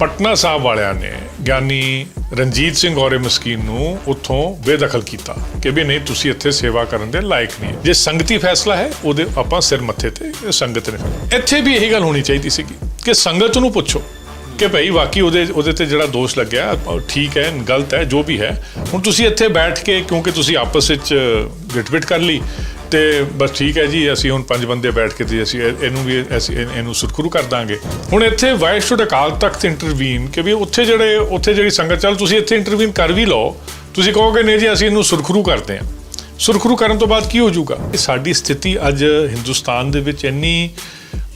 ਪਟਨਾ ਸਾਹਿਬ ਵਾਲਿਆਂ ਨੇ ਗਿਆਨੀ ਰਣਜੀਤ ਸਿੰਘ ਔਰੇ ਮਸਕੀਨ ਨੂੰ ਉੱਥੋਂ ਬੇਦਖਲ ਕੀਤਾ ਕਿ ਵੀ ਨਹੀਂ, ਤੁਸੀਂ ਇੱਥੇ ਸੇਵਾ ਕਰਨ ਦੇ ਲਾਇਕ ਨਹੀਂ ਜੇ ਸੰਗਤੀ ਫੈਸਲਾ ਹੈ, ਉਹਦੇ ਆਪਾਂ ਸਿਰ ਮੱਥੇ ਤੇ ਸੰਗਤ ਨੇ ਇੱਥੇ ਵੀ ਇਹੀ ਗੱਲ ਹੋਣੀ ਚਾਹੀਦੀ ਸੀਗੀ ਕਿ ਸੰਗਤ ਨੂੰ ਪੁੱਛੋ ਕਿ ਭਾਈ ਵਾਕਈ ਉਹਦੇ ਉਹਦੇ ਤੇ ਜਿਹੜਾ ਦੋਸ਼ ਲੱਗਿਆ ਠੀਕ ਹੈ, ਗਲਤ ਹੈ, ਜੋ ਵੀ ਹੈ, ਹੁਣ ਤੁਸੀਂ ਇੱਥੇ ਬੈਠ ਕੇ ਕਿਉਂਕਿ ਤੁਸੀਂ ਆਪਸ ਵਿੱਚ ਗਿਟਵਿਟ ਕਰ ਲਈ ਤੇ ਬਸ ਠੀਕ ਹੈ ਜੀ ਅਸੀਂ ਹੁਣ ਪੰਜ ਬੰਦੇ ਬੈਠ ਕੇ ਤੇ ਅਸੀਂ ਇਹ- ਇਹਨੂੰ ਵੀ ਅਸੀਂ ਇਹ- ਇਹਨੂੰ ਸੁਰਖਰੂ ਕਰ ਦਾਂਗੇ। ਹੁਣ ਇੱਥੇ vice to Akal Takht intervene ਕਿ ਵੀ ਉੱਥੇ ਜਿਹੜੇ ਉੱਥੇ ਜਿਹੜੀ ਸੰਗਤ ਚੱਲ ਤੁਸੀਂ ਇੱਥੇ ਇੰਟਰਵੀਨ ਕਰ ਵੀ ਲਓ। ਤੁਸੀਂ ਕਹੋਗੇ ਨਹੀਂ ਜੀ ਅਸੀਂ ਇਹਨੂੰ ਸੁਰਖਰੂ ਕਰਦੇ ਹਾਂ। ਸੁਰਖਰੂ ਕਰਨ ਤੋਂ ਬਾਅਦ ਕੀ ਹੋ ਜਾਊਗਾ? ਇਹ ਸਾਡੀ ਸਥਿਤੀ ਅੱਜ ਹਿੰਦੁਸਤਾਨ ਦੇ ਵਿੱਚ ਇੰਨੀ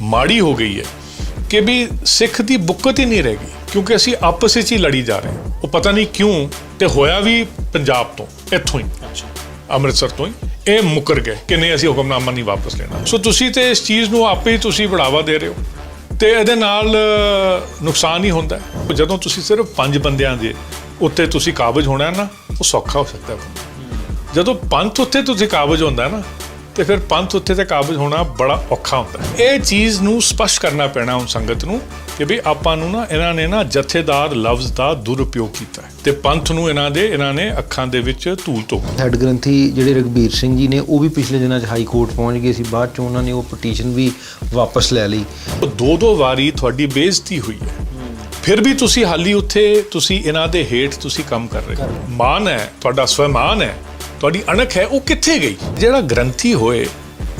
ਮਾੜੀ ਹੋ ਗਈ ਹੈ ਕਿ ਵੀ ਸਿੱਖ ਦੀ ਬੁੱਕਤ ਹੀ ਨਹੀਂ ਰਹਿ ਗਈ ਕਿਉਂਕਿ ਅਸੀਂ ਆਪਸ ਵਿੱਚ ਹੀ ਲੜੀ ਜਾ ਰਹੇ ਹਾਂ। ਉਹ ਪਤਾ ਨਹੀਂ ਕਿਉਂ ਤੇ ਹੋਇਆ ਵੀ ਪੰਜਾਬ ਤੋਂ ਇੱਥੋਂ ਹੀ ਅੰਮ੍ਰਿਤਸਰ ਤੋਂ ਹੀ। ਇਹ ਮੁਕਰ ਗਏ ਕਿ ਨਹੀਂ, ਅਸੀਂ ਹੁਕਮਨਾਮਾ ਨਹੀਂ ਵਾਪਸ ਲੈਣਾ। ਸੋ ਤੁਸੀਂ ਤੇ ਇਸ ਚੀਜ਼ ਨੂੰ ਆਪੇ ਹੀ ਤੁਸੀਂ ਬੜਾਵਾ ਦੇ ਰਹੇ ਹੋ। ਤੇ ਇਹਦੇ ਨਾਲ ਨੁਕਸਾਨ ਹੀ ਹੁੰਦਾ ਜਦੋਂ ਤੁਸੀਂ ਸਿਰਫ ਪੰਜ ਬੰਦਿਆਂ ਦੇ ਉੱਤੇ ਤੁਸੀਂ ਕਾਬਜ ਹੋਣਾ ਨਾ, ਉਹ ਸੌਖਾ ਹੋ ਸਕਦਾ ਜਦੋਂ ਪੰਥ ਉੱਤੇ ਤੁਸੀਂ ਕਾਬਜ ਹੁੰਦਾ ਨਾ, ਤੇ ਫਿਰ ਪੰਥ ਉੱਤੇ ਤੇ ਕਾਬਜ ਹੋਣਾ ਬੜਾ ਔਖਾ ਹੁੰਦਾ ਇਹ ਚੀਜ਼ ਨੂੰ ਸਪਸ਼ਟ ਕਰਨਾ ਪੈਣਾ ਹੁਣ ਸੰਗਤ ਨੂੰ ਕਿ ਵੀ ਆਪਾਂ ਨੂੰ ਨਾ ਇਹਨਾਂ ਨੇ ਨਾ ਜਥੇਦਾਰ ਲਫ਼ਜ਼ ਦਾ ਦੁਰਉਪਯੋਗ ਕੀਤਾ ਤੇ ਪੰਥ ਨੂੰ ਇਹਨਾਂ ਦੇ ਇਹਨਾਂ ਨੇ ਅੱਖਾਂ ਦੇ ਵਿੱਚ ਧੂਲ ਤੋਂ ਹੈਡ ਗ੍ਰੰਥੀ ਜਿਹੜੇ ਰਗਬੀਰ ਸਿੰਘ ਜੀ ਨੇ ਉਹ ਵੀ ਪਿਛਲੇ ਦਿਨਾਂ 'ਚ ਹਾਈ ਕੋਰਟ ਪਹੁੰਚ ਗਏ ਸੀ ਬਾਅਦ 'ਚ ਉਹਨਾਂ ਨੇ ਉਹ ਪਟੀਸ਼ਨ ਵੀ ਵਾਪਸ ਲੈ ਲਈ। ਦੋ ਦੋ ਵਾਰੀ ਤੁਹਾਡੀ ਬੇਇੱਜ਼ਤੀ ਹੋਈ ਹੈ। ਫਿਰ ਵੀ ਤੁਸੀਂ ਹਾਲੀ ਉੱਥੇ ਤੁਸੀਂ ਇਹਨਾਂ ਦੇ ਹੇਠ ਤੁਸੀਂ ਕੰਮ ਕਰ ਰਹੇ ਹੋ। ਮਾਨ ਹੈ ਤੁਹਾਡਾ ਸਵੈਮਾਨ ਹੈ ਤੁਹਾਡੀ ਅਣਖ ਹੈ ਉਹ ਕਿੱਥੇ ਗਈ? ਜਿਹੜਾ ਗ੍ਰੰਥੀ ਹੋਏ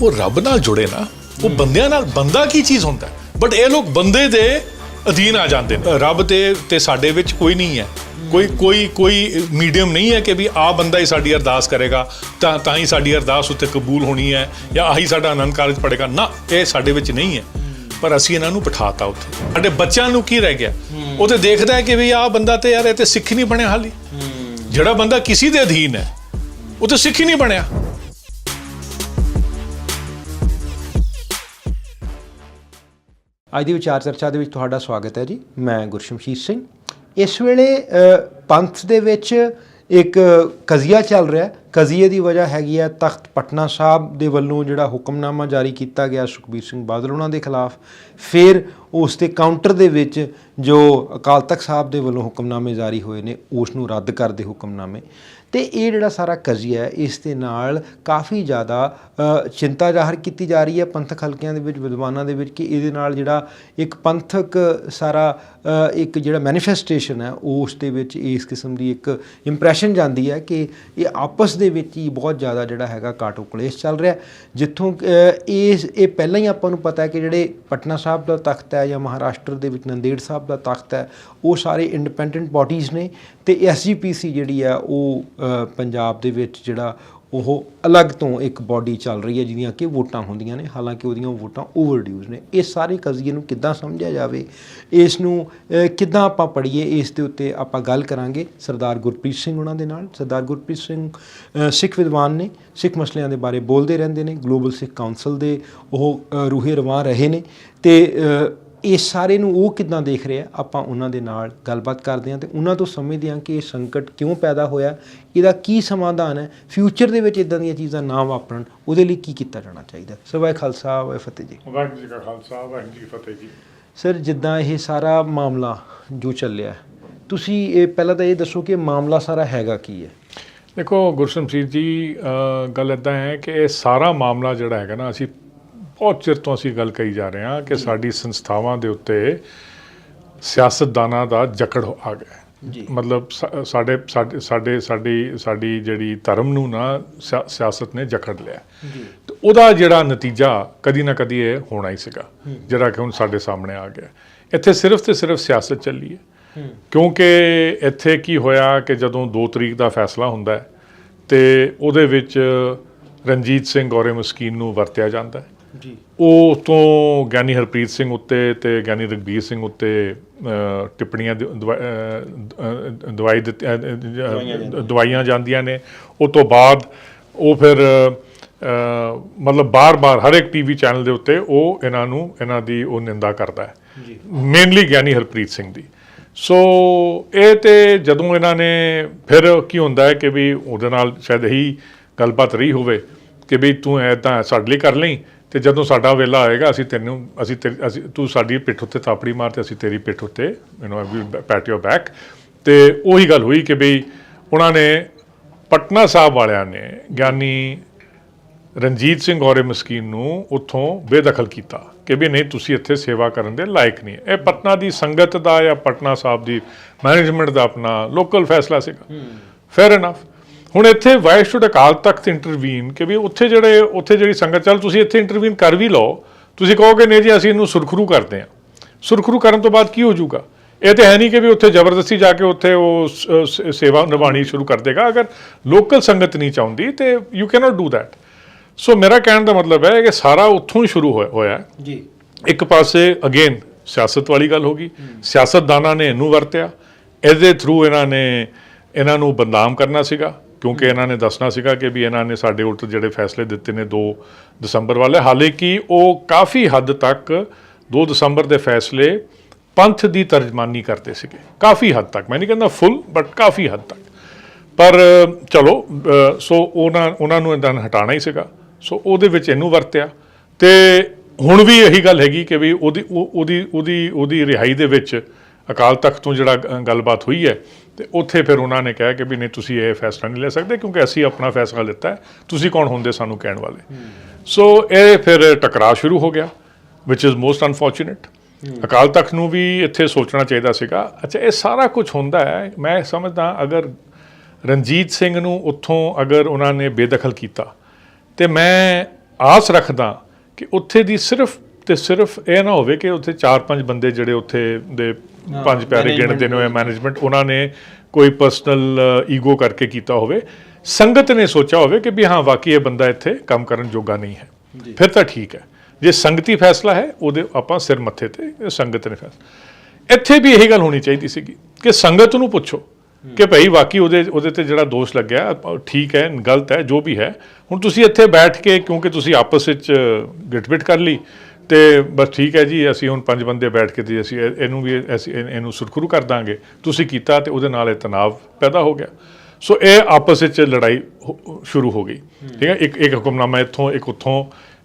ਉਹ ਰੱਬ ਨਾਲ ਜੁੜੇ ਨਾ। ਉਹ ਬੰਦਿਆਂ ਨਾਲ ਬੰਦਾ ਕੀ ਚੀਜ਼ ਹੁੰਦਾ? ਬਟ ਇਹ ਲੋਕ ਬੰਦੇ ਦੇ ਅਧੀਨ ਆ ਜਾਂਦੇ ਨੇ। ਰੱਬ ਤੇ ਤੇ ਸਾਡੇ ਵਿੱਚ ਕੋਈ ਨਹੀਂ ਹੈ। ਕੋਈ ਕੋਈ ਕੋਈ ਮੀਡੀਅਮ ਨਹੀਂ ਹੈ ਕਿ ਵੀ ਆ ਬੰਦਾ ਹੀ ਸਾਡੀ ਅਰਦਾਸ ਕਰੇਗਾ ਤਾਂ ਤਾਂ ਹੀ ਸਾਡੀ ਅਰਦਾਸ ਉੱਤੇ ਕਬੂਲ ਹੋਣੀ ਹੈ ਜਾਂ ਆਹੀ ਸਾਡਾ ਆਨੰਦ ਕਾਰਜ ਪੜੇਗਾ। ਨਾ ਇਹ ਸਾਡੇ ਵਿੱਚ ਨਹੀਂ ਹੈ। ਪਰ ਅਸੀਂ ਇਹਨਾਂ ਨੂੰ ਬਿਠਾਤਾ ਉੱਥੇ। ਸਾਡੇ ਬੱਚਿਆਂ ਨੂੰ ਕੀ ਰਹਿ ਗਿਆ? ਉਹ ਤੇ ਦੇਖਦਾ ਹੈ ਕਿ ਵੀ ਆਹ ਬੰਦਾ ਤੇ ਯਾਰ ਇਹ ਤੇ ਸਿੱਖ ਨਹੀਂ ਬਣਿਆ ਹਾਲੀ। ਜਿਹੜਾ ਬੰਦਾ ਕਿਸੇ ਦੇ ਅਧੀਨ ਹੈ ਉਹ ਤੇ ਸਿੱਖ ਹੀ ਨਹੀਂ ਬਣਿਆ। ਅੱਜ ਦੀ ਵਿਚਾਰ ਚਰਚਾ ਦੇ ਵਿੱਚ ਤੁਹਾਡਾ ਸਵਾਗਤ ਹੈ ਜੀ। ਮੈਂ ਗੁਰਸ਼ਮਸ਼ੀਰ ਸਿੰਘ। ਇਸ ਵੇਲੇ ਪੰਥ ਦੇ ਵਿੱਚ ਇੱਕ ਕਜ਼ੀਆ ਚੱਲ ਰਿਹਾ। ਹੈ ਕਜ਼ੀਏ ਦੀ ਵਜ੍ਹਾ ਹੈਗੀ ਹੈ ਤਖਤ ਪਟਨਾ ਸਾਹਿਬ ਦੇ ਵੱਲੋਂ ਜਿਹੜਾ ਹੁਕਮਨਾਮਾ ਜਾਰੀ ਕੀਤਾ ਗਿਆ ਸੁਖਬੀਰ ਸਿੰਘ ਬਾਦਲ ਉਹਨਾਂ ਦੇ ਖਿਲਾਫ। ਫਿਰ ਉਸ ਦੇ ਕਾਊਂਟਰ ਦੇ ਵਿੱਚ ਜੋ ਅਕਾਲ ਤਖਤ ਸਾਹਿਬ ਦੇ ਵੱਲੋਂ ਹੁਕਮਨਾਮੇ ਜਾਰੀ ਹੋਏ ਨੇ, ਉਸ ਨੂੰ ਰੱਦ ਕਰਦੇ ਹੁਕਮਨਾਮੇ। ਤੇ ਇਹ ਜਿਹੜਾ ਸਾਰਾ ਕਜ਼ੀਆ ਹੈ, ਇਸ ਦੇ ਨਾਲ ਕਾਫੀ ਜ਼ਿਆਦਾ ਚਿੰਤਾ ਜ਼ਾਹਰ ਕੀਤੀ ਜਾ ਰਹੀ ਹੈ ਪੰਥਕ ਹਲਕਿਆਂ ਦੇ ਵਿੱਚ, ਵਿਦਵਾਨਾਂ ਦੇ ਵਿੱਚ ਕਿ ਇਹਦੇ ਨਾਲ ਜਿਹੜਾ ਇੱਕ ਪੰਥਕ ਸਾਰਾ ਇੱਕ ਜਿਹੜਾ ਮੈਨੀਫੈਸਟੇਸ਼ਨ ਹੈ ਉਸ ਦੇ ਵਿੱਚ ਇਸ ਕਿਸਮ ਦੀ ਇੱਕ ਇੰਪ੍ਰੈਸ਼ਨ ਜਾਂਦੀ ਹੈ ਕਿ ਇਹ ਆਪਸ ਦੇ ਵਿੱਚ ਹੀ ਬਹੁਤ ਜ਼ਿਆਦਾ ਜਿਹੜਾ ਹੈਗਾ ਕਾਟੋ ਕਲੇਸ਼ ਚੱਲ ਰਿਹਾ ਜਿੱਥੋਂ ਅ, ਇਸ ਇਹ ਪਹਿਲਾਂ ਹੀ ਆਪਾਂ ਨੂੰ ਪਤਾ ਹੈ ਕਿ ਜਿਹੜੇ ਪਟਨਾ ਸਾਹਿਬ ਦਾ ਤਖਤ ਹੈ ਜਾਂ ਮਹਾਰਾਸ਼ਟਰ ਦੇ ਵਿੱਚ ਨੰਦੇੜ ਸਾਹਿਬ ਦਾ ਤਖਤ ਹੈ ਉਹ ਸਾਰੇ ਇੰਡੀਪੈਂਡੈਂਟ ਬਾਡੀਜ਼ ਨੇ ਤੇ ਐਸਜੀਪੀਸੀ ਜਿਹੜੀ ਆ ਉਹ ਪੰਜਾਬ ਦੇ ਵਿੱਚ ਜਿਹੜਾ ਉਹ ਅਲੱਗ ਤੋਂ ਇੱਕ ਬਾਡੀ ਚੱਲ ਰਹੀ ਹੈ ਜਿਹਦੀਆਂ ਕਿ ਵੋਟਾਂ ਹੁੰਦੀਆਂ ਨੇ, ਹਾਲਾਂਕਿ ਉਹਦੀਆਂ ਵੋਟਾਂ ਓਵਰਡਿਊਜ਼ ਨੇ। ਇਹ ਸਾਰੇ ਕਜ਼ੀਏ ਨੂੰ ਕਿੱਦਾਂ ਸਮਝਿਆ ਜਾਵੇ? ਇਸ ਨੂੰ ਕਿੱਦਾਂ ਆਪਾਂ ਪੜ੍ਹੀਏ? ਇਸ ਦੇ ਉੱਤੇ ਆਪਾਂ ਗੱਲ ਕਰਾਂਗੇ ਸਰਦਾਰ ਗੁਰਪ੍ਰੀਤ ਸਿੰਘ ਉਹਨਾਂ ਦੇ ਨਾਲ। ਸਰਦਾਰ ਗੁਰਪ੍ਰੀਤ ਸਿੰਘ ਸਿੱਖ ਵਿਦਵਾਨ ਨੇ, ਸਿੱਖ ਮਸਲਿਆਂ ਦੇ ਬਾਰੇ ਬੋਲਦੇ ਰਹਿੰਦੇ ਨੇ, ਗਲੋਬਲ ਸਿੱਖ ਕਾਉਂਸਲ ਦੇ ਉਹ ਰੂਹੇ ਰਵਾਂ ਰਹੇ ਨੇ ਤੇ ਇਸ ਸਾਰੇ ਨੂੰ ਉਹ ਕਿੱਦਾਂ ਦੇਖ ਰਹੇ? ਆ ਆਪਾਂ ਉਹਨਾਂ ਦੇ ਨਾਲ ਗੱਲਬਾਤ ਕਰਦੇ ਹਾਂ ਤੇ ਉਹਨਾਂ ਤੋਂ ਸਮਝਦੇ ਹਾਂ ਕਿ ਇਹ ਸੰਕਟ ਕਿਉਂ ਪੈਦਾ ਹੋਇਆ? ਇਹਦਾ ਕੀ ਸਮਾਧਾਨ ਹੈ? ਫਿਊਚਰ ਦੇ ਵਿੱਚ ਇਦਾਂ ਦੀਆਂ ਚੀਜ਼ਾਂ ਨਾ ਵਾਪਰਨ ਉਹਦੇ ਲਈ ਕੀ ਕੀਤਾ ਜਾਣਾ ਚਾਹੀਦਾ? ਸੋ ਵਾਹਿ ਖਾਲਸਾ ਵਾਹਿ ਫਤਿਹ ਜੀ। ਵਾਹਿਗੁਰੂ ਜੀ ਕਾ ਖਾਲਸਾ ਵਾਹਿਗੁਰੂ ਜੀ ਕੀ ਫਤਿਹ ਜੀ। ਸਰ ਜਿੱਦਾਂ ਇਹ ਸਾਰਾ ਮਾਮਲਾ ਜੋ ਚੱਲਿਆ ਤੁਸੀਂ ਇਹ ਪਹਿਲਾਂ ਤਾਂ ਇਹ ਦੱਸੋ ਕਿ ਇਹ ਮਾਮਲਾ ਸਾਰਾ ਹੈਗਾ ਕੀ ਹੈ? ਦੇਖੋ ਗੁਰਸ਼ਮਸ਼ੀਰ ਜੀ ਗੱਲ ਇਦਾਂ ਹੈ ਕਿ ਇਹ ਸਾਰਾ ਮਾਮਲਾ ਜਿਹੜਾ ਹੈਗਾ ਨਾ ਅਸੀਂ ਬਹੁਤ ਚਿਰ ਤੋਂ ਅਸੀਂ ਗੱਲ ਕਹੀ ਜਾ ਰਹੇ ਹਾਂ ਕਿ ਸਾਡੀ ਸੰਸਥਾਵਾਂ ਦੇ ਉੱਤੇ ਸਿਆਸਤਦਾਨਾਂ ਦਾ ਜਕੜ ਆ ਗਿਆ। ਜੀ। ਮਤਲਬ ਸਾਡੇ ਸਾਡੇ ਸਾਡੇ ਸਾਡੀ ਸਾਡੀ ਜਿਹੜੀ ਧਰਮ ਨੂੰ ਨਾ ਸਿਆ- ਸਿਆਸਤ ਨੇ ਜਕੜ ਲਿਆ ਜੀ। ਤੇ ਉਹਦਾ ਜਿਹੜਾ ਨਤੀਜਾ ਕਦੀ ਨਾ ਕਦੀ ਇਹ ਹੋਣਾ ਹੀ ਸੀਗਾ ਜਿਹੜਾ ਕਿ ਹੁਣ ਸਾਡੇ ਸਾਹਮਣੇ ਆ ਗਿਆ ਇੱਥੇ ਸਿਰਫ ਤੇ ਸਿਰਫ ਸਿਆਸਤ ਚੱਲੀ ਹੈ। ਕਿਉਂਕਿ ਇੱਥੇ ਕੀ ਹੋਇਆ ਕਿ ਜਦੋਂ 2 ਤਰੀਕ ਦਾ ਫੈਸਲਾ ਹੁੰਦਾ ਹੈ ਤੇ ਉਹਦੇ ਵਿੱਚ ਰਣਜੀਤ ਸਿੰਘ ਔਰੇ ਮਸਕੀਨ ਨੂੰ ਵਰਤਿਆ ਜਾਂਦਾ ਹੈ। ਜੀ। ਉਹ ਤੋਂ ਗਿਆਨੀ ਹਰਪ੍ਰੀਤ ਸਿੰਘ ਉੱਤੇ ਤੇ ਗਿਆਨੀ ਰਗਬੀਰ ਸਿੰਘ ਉੱਤੇ ਟਿੱਪਣੀਆਂ ਦਵਾਈ ਦਵਾਈਆਂ ਜਾਂਦੀਆਂ। ਨੇ। ਉਹ ਤੋਂ ਬਾਅਦ ਉਹ ਫਿਰ ਮਤਲਬ ਬਾਰ-ਬਾਰ ਹਰ ਇੱਕ ਟੀਵੀ ਚੈਨਲ ਦੇ ਉੱਤੇ ਉਹ ਇਹਨਾਂ ਨੂੰ ਇਹਨਾਂ ਦੀ ਉਹ ਨਿੰਦਾ ਕਰਦਾ ਹੈ। ਜੀ। ਮੇਨਲੀ ਗਿਆਨੀ ਹਰਪ੍ਰੀਤ ਸਿੰਘ ਦੀ। ਸੋ ਇਹ ਤੇ ਜਦੋਂ ਇਹਨਾਂ ਨੇ ਫਿਰ ਕੀ ਹੁੰਦਾ ਹੈ ਕਿ ਵੀ ਉਹਦੇ ਨਾਲ ਸ਼ਾਇਦ ਇਹੀ ਗੱਲਬਾਤ ਰਹੀ ਹੋਵੇ ਕਿ ਵੀ ਤੂੰ ਐਦਾਂ ਸਾਡੇ ਲਈ ਕਰ ਲਈ ਤੇ ਜਦੋਂ ਸਾਡਾ ਵੇਲਾ ਆਏਗਾ ਅਸੀਂ ਤੈਨੂੰ ਅਸੀਂ ਤੇਰੀ- ਅਸੀਂ ਤੂੰ ਸਾਡੀ ਪਿੱਠ ਉੱਤੇ ਥਾਪੜੀ ਮਾਰ ਤੇ ਅਸੀਂ ਤੇਰੀ ਪਿੱਠ ਉੱਤੇ you know we pat your back ਤੇ ਉਹੀ ਗੱਲ ਹੋਈ ਕਿ ਬਈ ਉਹਨਾਂ ਨੇ ਪਟਨਾ ਸਾਹਿਬ ਵਾਲਿਆਂ ਨੇ ਗਿਆਨੀ ਰਣਜੀਤ ਸਿੰਘ ਔਰੇ ਮਸਕੀਨ ਨੂੰ ਉੱਥੋਂ ਬੇਦਖਲ ਕੀਤਾ ਕਿ ਵੀ ਨਹੀਂ ਤੁਸੀਂ ਇੱਥੇ ਸੇਵਾ ਕਰਨ ਦੇ ਲਾਇਕ ਨਹੀਂ। ਇਹ ਪਟਨਾ ਦੀ ਸੰਗਤ ਦਾ ਜਾਂ ਪਟਨਾ ਸਾਹਿਬ ਦੀ ਮੈਨੇਜਮੈਂਟ ਦਾ ਆਪਣਾ ਲੋਕਲ ਫੈਸਲਾ ਸੀਗਾ। ਫੇਅਰ ਇਨਫ ਹੁਣ ਇੱਥੇ why should Akal Takht intervene ਕਿ ਵੀ ਉੱਥੇ ਜਿਹੜੇ ਉੱਥੇ ਜਿਹੜੀ ਸੰਗਤ ਚੱਲ ਤੁਸੀਂ ਇੱਥੇ ਇੰਟਰਵੀਨ ਕਰ ਵੀ ਲਓ। ਤੁਸੀਂ ਕਹੋਗੇ ਨਹੀਂ ਜੀ ਅਸੀਂ ਇਹਨੂੰ ਸੁਰਖਰੂ ਕਰਦੇ ਹਾਂ। ਸੁਰਖਰੂ ਕਰਨ ਤੋਂ ਬਾਅਦ ਕੀ ਹੋ ਜਾਊਗਾ? ਇਹ ਤੇ ਹੈ ਨਹੀਂ ਕਿ ਵੀ ਉੱਥੇ ਜ਼ਬਰਦਸਤੀ ਜਾ ਕੇ ਉੱਥੇ ਉਹ ਸੇਵਾ ਨਿਭਾਣੀ ਸ਼ੁਰੂ ਕਰ ਦੇਗਾ। ਅਗਰ ਲੋਕਲ ਸੰਗਤ ਨਹੀਂ ਚਾਹੁੰਦੀ ਤੇ you cannot do that so ਮੇਰਾ ਕਹਿਣ ਦਾ ਮਤਲਬ ਹੈ ਕਿ ਸਾਰਾ ਉੱਥੋਂ ਹੀ ਸ਼ੁਰੂ ਹੋਇਆ- ਜੀ। ਇੱਕ ਪਾਸੇ ਅਗੇਨ ਸਿਆਸਤ ਵਾਲੀ ਗੱਲ ਹੋ ਗਈ। ਸਿਆਸਤਦਾਨਾਂ ਨੇ ਇਹਨੂੰ ਵਰਤਿਆ। ਇਹਦੇ ਥਰੂ ਇਹਨਾਂ ਨੇ ਇਹਨਾਂ ਨੂੰ ਬਦਨਾਮ ਕਰਨਾ ਸੀਗਾ। ਕਿਉਂਕਿ ਇਹਨਾਂ ਨੇ ਦੱਸਣਾ ਸੀਗਾ ਕਿ ਵੀ ਇਹਨਾਂ ਨੇ ਸਾਡੇ ਉਲਟ ਜਿਹੜੇ ਫੈਸਲੇ ਦਿੱਤੇ ਨੇ 2 ਦਸੰਬਰ ਵਾਲੇ ਹਾਲਾਂਕਿ ਉਹ ਕਾਫੀ ਹੱਦ ਤੱਕ 2 ਦਸੰਬਰ ਦੇ ਫੈਸਲੇ ਪੰਥ ਦੀ ਤਰਜਮਾਨੀ ਕਰਦੇ ਸੀਗੇ। ਕਾਫੀ ਹੱਦ ਤੱਕ। ਮੈਂ ਨਹੀਂ ਕਹਿੰਦਾ ਫੁੱਲ ਬਟ ਕਾਫੀ ਹੱਦ ਤੱਕ। ਪਰ, ਚਲੋ ਸੋ ਉਹਨਾਂ ਉਹਨਾਂ ਨੂੰ ਇਦਾਂ ਹਟਾਣਾ ਹੀ ਸੀਗਾ। ਸੋ ਉਹਦੇ ਵਿੱਚ ਇਹਨੂੰ ਵਰਤਿਆ। ਤੇ ਹੁਣ ਵੀ ਇਹੀ ਗੱਲ ਹੈਗੀ ਕਿ ਵੀ ਉਹਦੀ, ਉਹ- ਉਹਦੀ ਉਹਦੀ ਉਹਦੀ ਰਿਹਾਈ ਦੇ ਵਿੱਚ ਅਕਾਲ ਤਖਤ ਤੋਂ ਜਿਹੜਾ ਗ- ਗੱਲਬਾਤ ਹੋਈ ਹੈ ਤੇ ਉੱਥੇ ਫਿਰ ਉਹਨਾਂ ਨੇ ਕਿਹਾ ਕਿ ਵੀ ਨਹੀਂ ਤੁਸੀਂ ਇਹ ਫੈਸਲਾ ਨਹੀਂ ਲੈ ਸਕਦੇ ਕਿਉਂਕਿ ਅਸੀਂ ਆਪਣਾ ਫੈਸਲਾ ਲਿੱਤਾ ਹੈ। ਤੁਸੀਂ ਕੌਣ ਹੁੰਦੇ ਸਾਨੂੰ ਕਹਿਣ ਵਾਲੇ? ਸੋ ਇਹ ਫਿਰ ਟਕਰਾਅ ਸ਼ੁਰੂ ਹੋ ਗਿਆ ਵਿਚ is most unfortunate Akal Takht ਨੂੰ ਵੀ ਇੱਥੇ ਸੋਚਣਾ ਚਾਹੀਦਾ ਸੀਗਾ। ਅੱਛਾ ਇਹ ਸਾਰਾ ਕੁਝ ਹੁੰਦਾ ਹੈ। ਮੈਂ ਸਮਝਦਾ ਅਗਰ ਰਣਜੀਤ ਸਿੰਘ ਨੂੰ ਉੱਥੋਂ ਅਗਰ ਉਹਨਾਂ ਨੇ ਬੇਦਖਲ ਕੀਤਾ ਤੇ ਮੈਂ ਆਸ ਰੱਖਦਾ ਕਿ ਉੱਥੇ ਦੀ ਸਿਰਫ ਤੇ ਸਿਰਫ ਇਹ ਨਾ ਹੋਵੇ ਕਿ ਉੱਥੇ 4-5 ਬੰਦੇ ਜਿਹੜੇ ਉੱਥੇ ਦੇ ਪੰਜ ਪਿਆਰੇ ਗਿਣਦੇ ਨੇ ਮੈਨੇਜਮੈਂਟ ਉਹਨਾਂ ਨੇ ਕੋਈ ਪਰਸਨਲ ਈਗੋ ਕਰਕੇ ਕੀਤਾ ਹੋਵੇ। ਸੰਗਤ ਨੇ ਸੋਚਿਆ ਹੋਵੇ ਕਿ ਵੀ ਹਾਂ ਵਾਕਈ ਇਹ ਬੰਦਾ ਇੱਥੇ ਕੰਮ ਕਰਨ ਜੋਗਾ ਨਹੀਂ ਹੈ। ਫਿਰ ਤਾਂ ਠੀਕ ਹੈ। ਜੇ ਸੰਗਤੀ ਫੈਸਲਾ ਹੈ ਉਹਦੇ ਆਪਾਂ ਸਿਰ ਮੱਥੇ ਤੇ ਸੰਗਤ ਨੇ ਫੈਸਲਾ ਇੱਥੇ ਵੀ ਇਹੀ ਗੱਲ ਹੋਣੀ ਚਾਹੀਦੀ ਸੀਗੀ ਕਿ ਸੰਗਤ ਨੂੰ ਪੁੱਛੋ ਕਿ ਭਾਈ ਵਾਕਈ ਉਹਦੇ ਉਹਦੇ ਤੇ ਜਿਹੜਾ ਦੋਸ਼ ਲੱਗਿਆ ਠੀਕ ਹੈ ਗਲਤ ਹੈ ਜੋ ਵੀ ਹੈ ਹੁਣ ਤੁਸੀਂ ਇੱਥੇ ਬੈਠ ਕੇ ਕਿਉਂਕਿ ਤੁਸੀਂ ਆਪਸ ਵਿੱਚ ਗਿਟਬਿਟ ਕਰ ਲਈ ਤੇ ਬਸ ਠੀਕ ਹੈ ਜੀ ਅਸੀਂ ਹੁਣ ਪੰਜ ਬੰਦੇ ਬੈਠ ਕੇ ਤੇ ਅਸੀਂ ਇਹ- ਇਹਨੂੰ ਵੀ ਅਸੀਂ ਇਹ- ਇਹਨੂੰ ਸੁਰਖਰੂ ਕਰ ਦਾਂਗੇ। ਤੁਸੀਂ ਕੀਤਾ ਤੇ ਉਹਦੇ ਨਾਲ ਇਹ ਤਣਾਅ ਪੈਦਾ ਹੋ ਗਿਆ। ਸੋ ਇਹ ਆਪਸ ਵਿੱਚ ਲੜਾਈ ਹੋ- ਸ਼ੁਰੂ ਹੋ ਗਈ। ਠੀਕ ਹੈ? ਇੱਕ ਇੱਕ ਹੁਕਮਨਾਮਾ ਇੱਥੋਂ ਇੱਕ ਉੱਥੋਂ।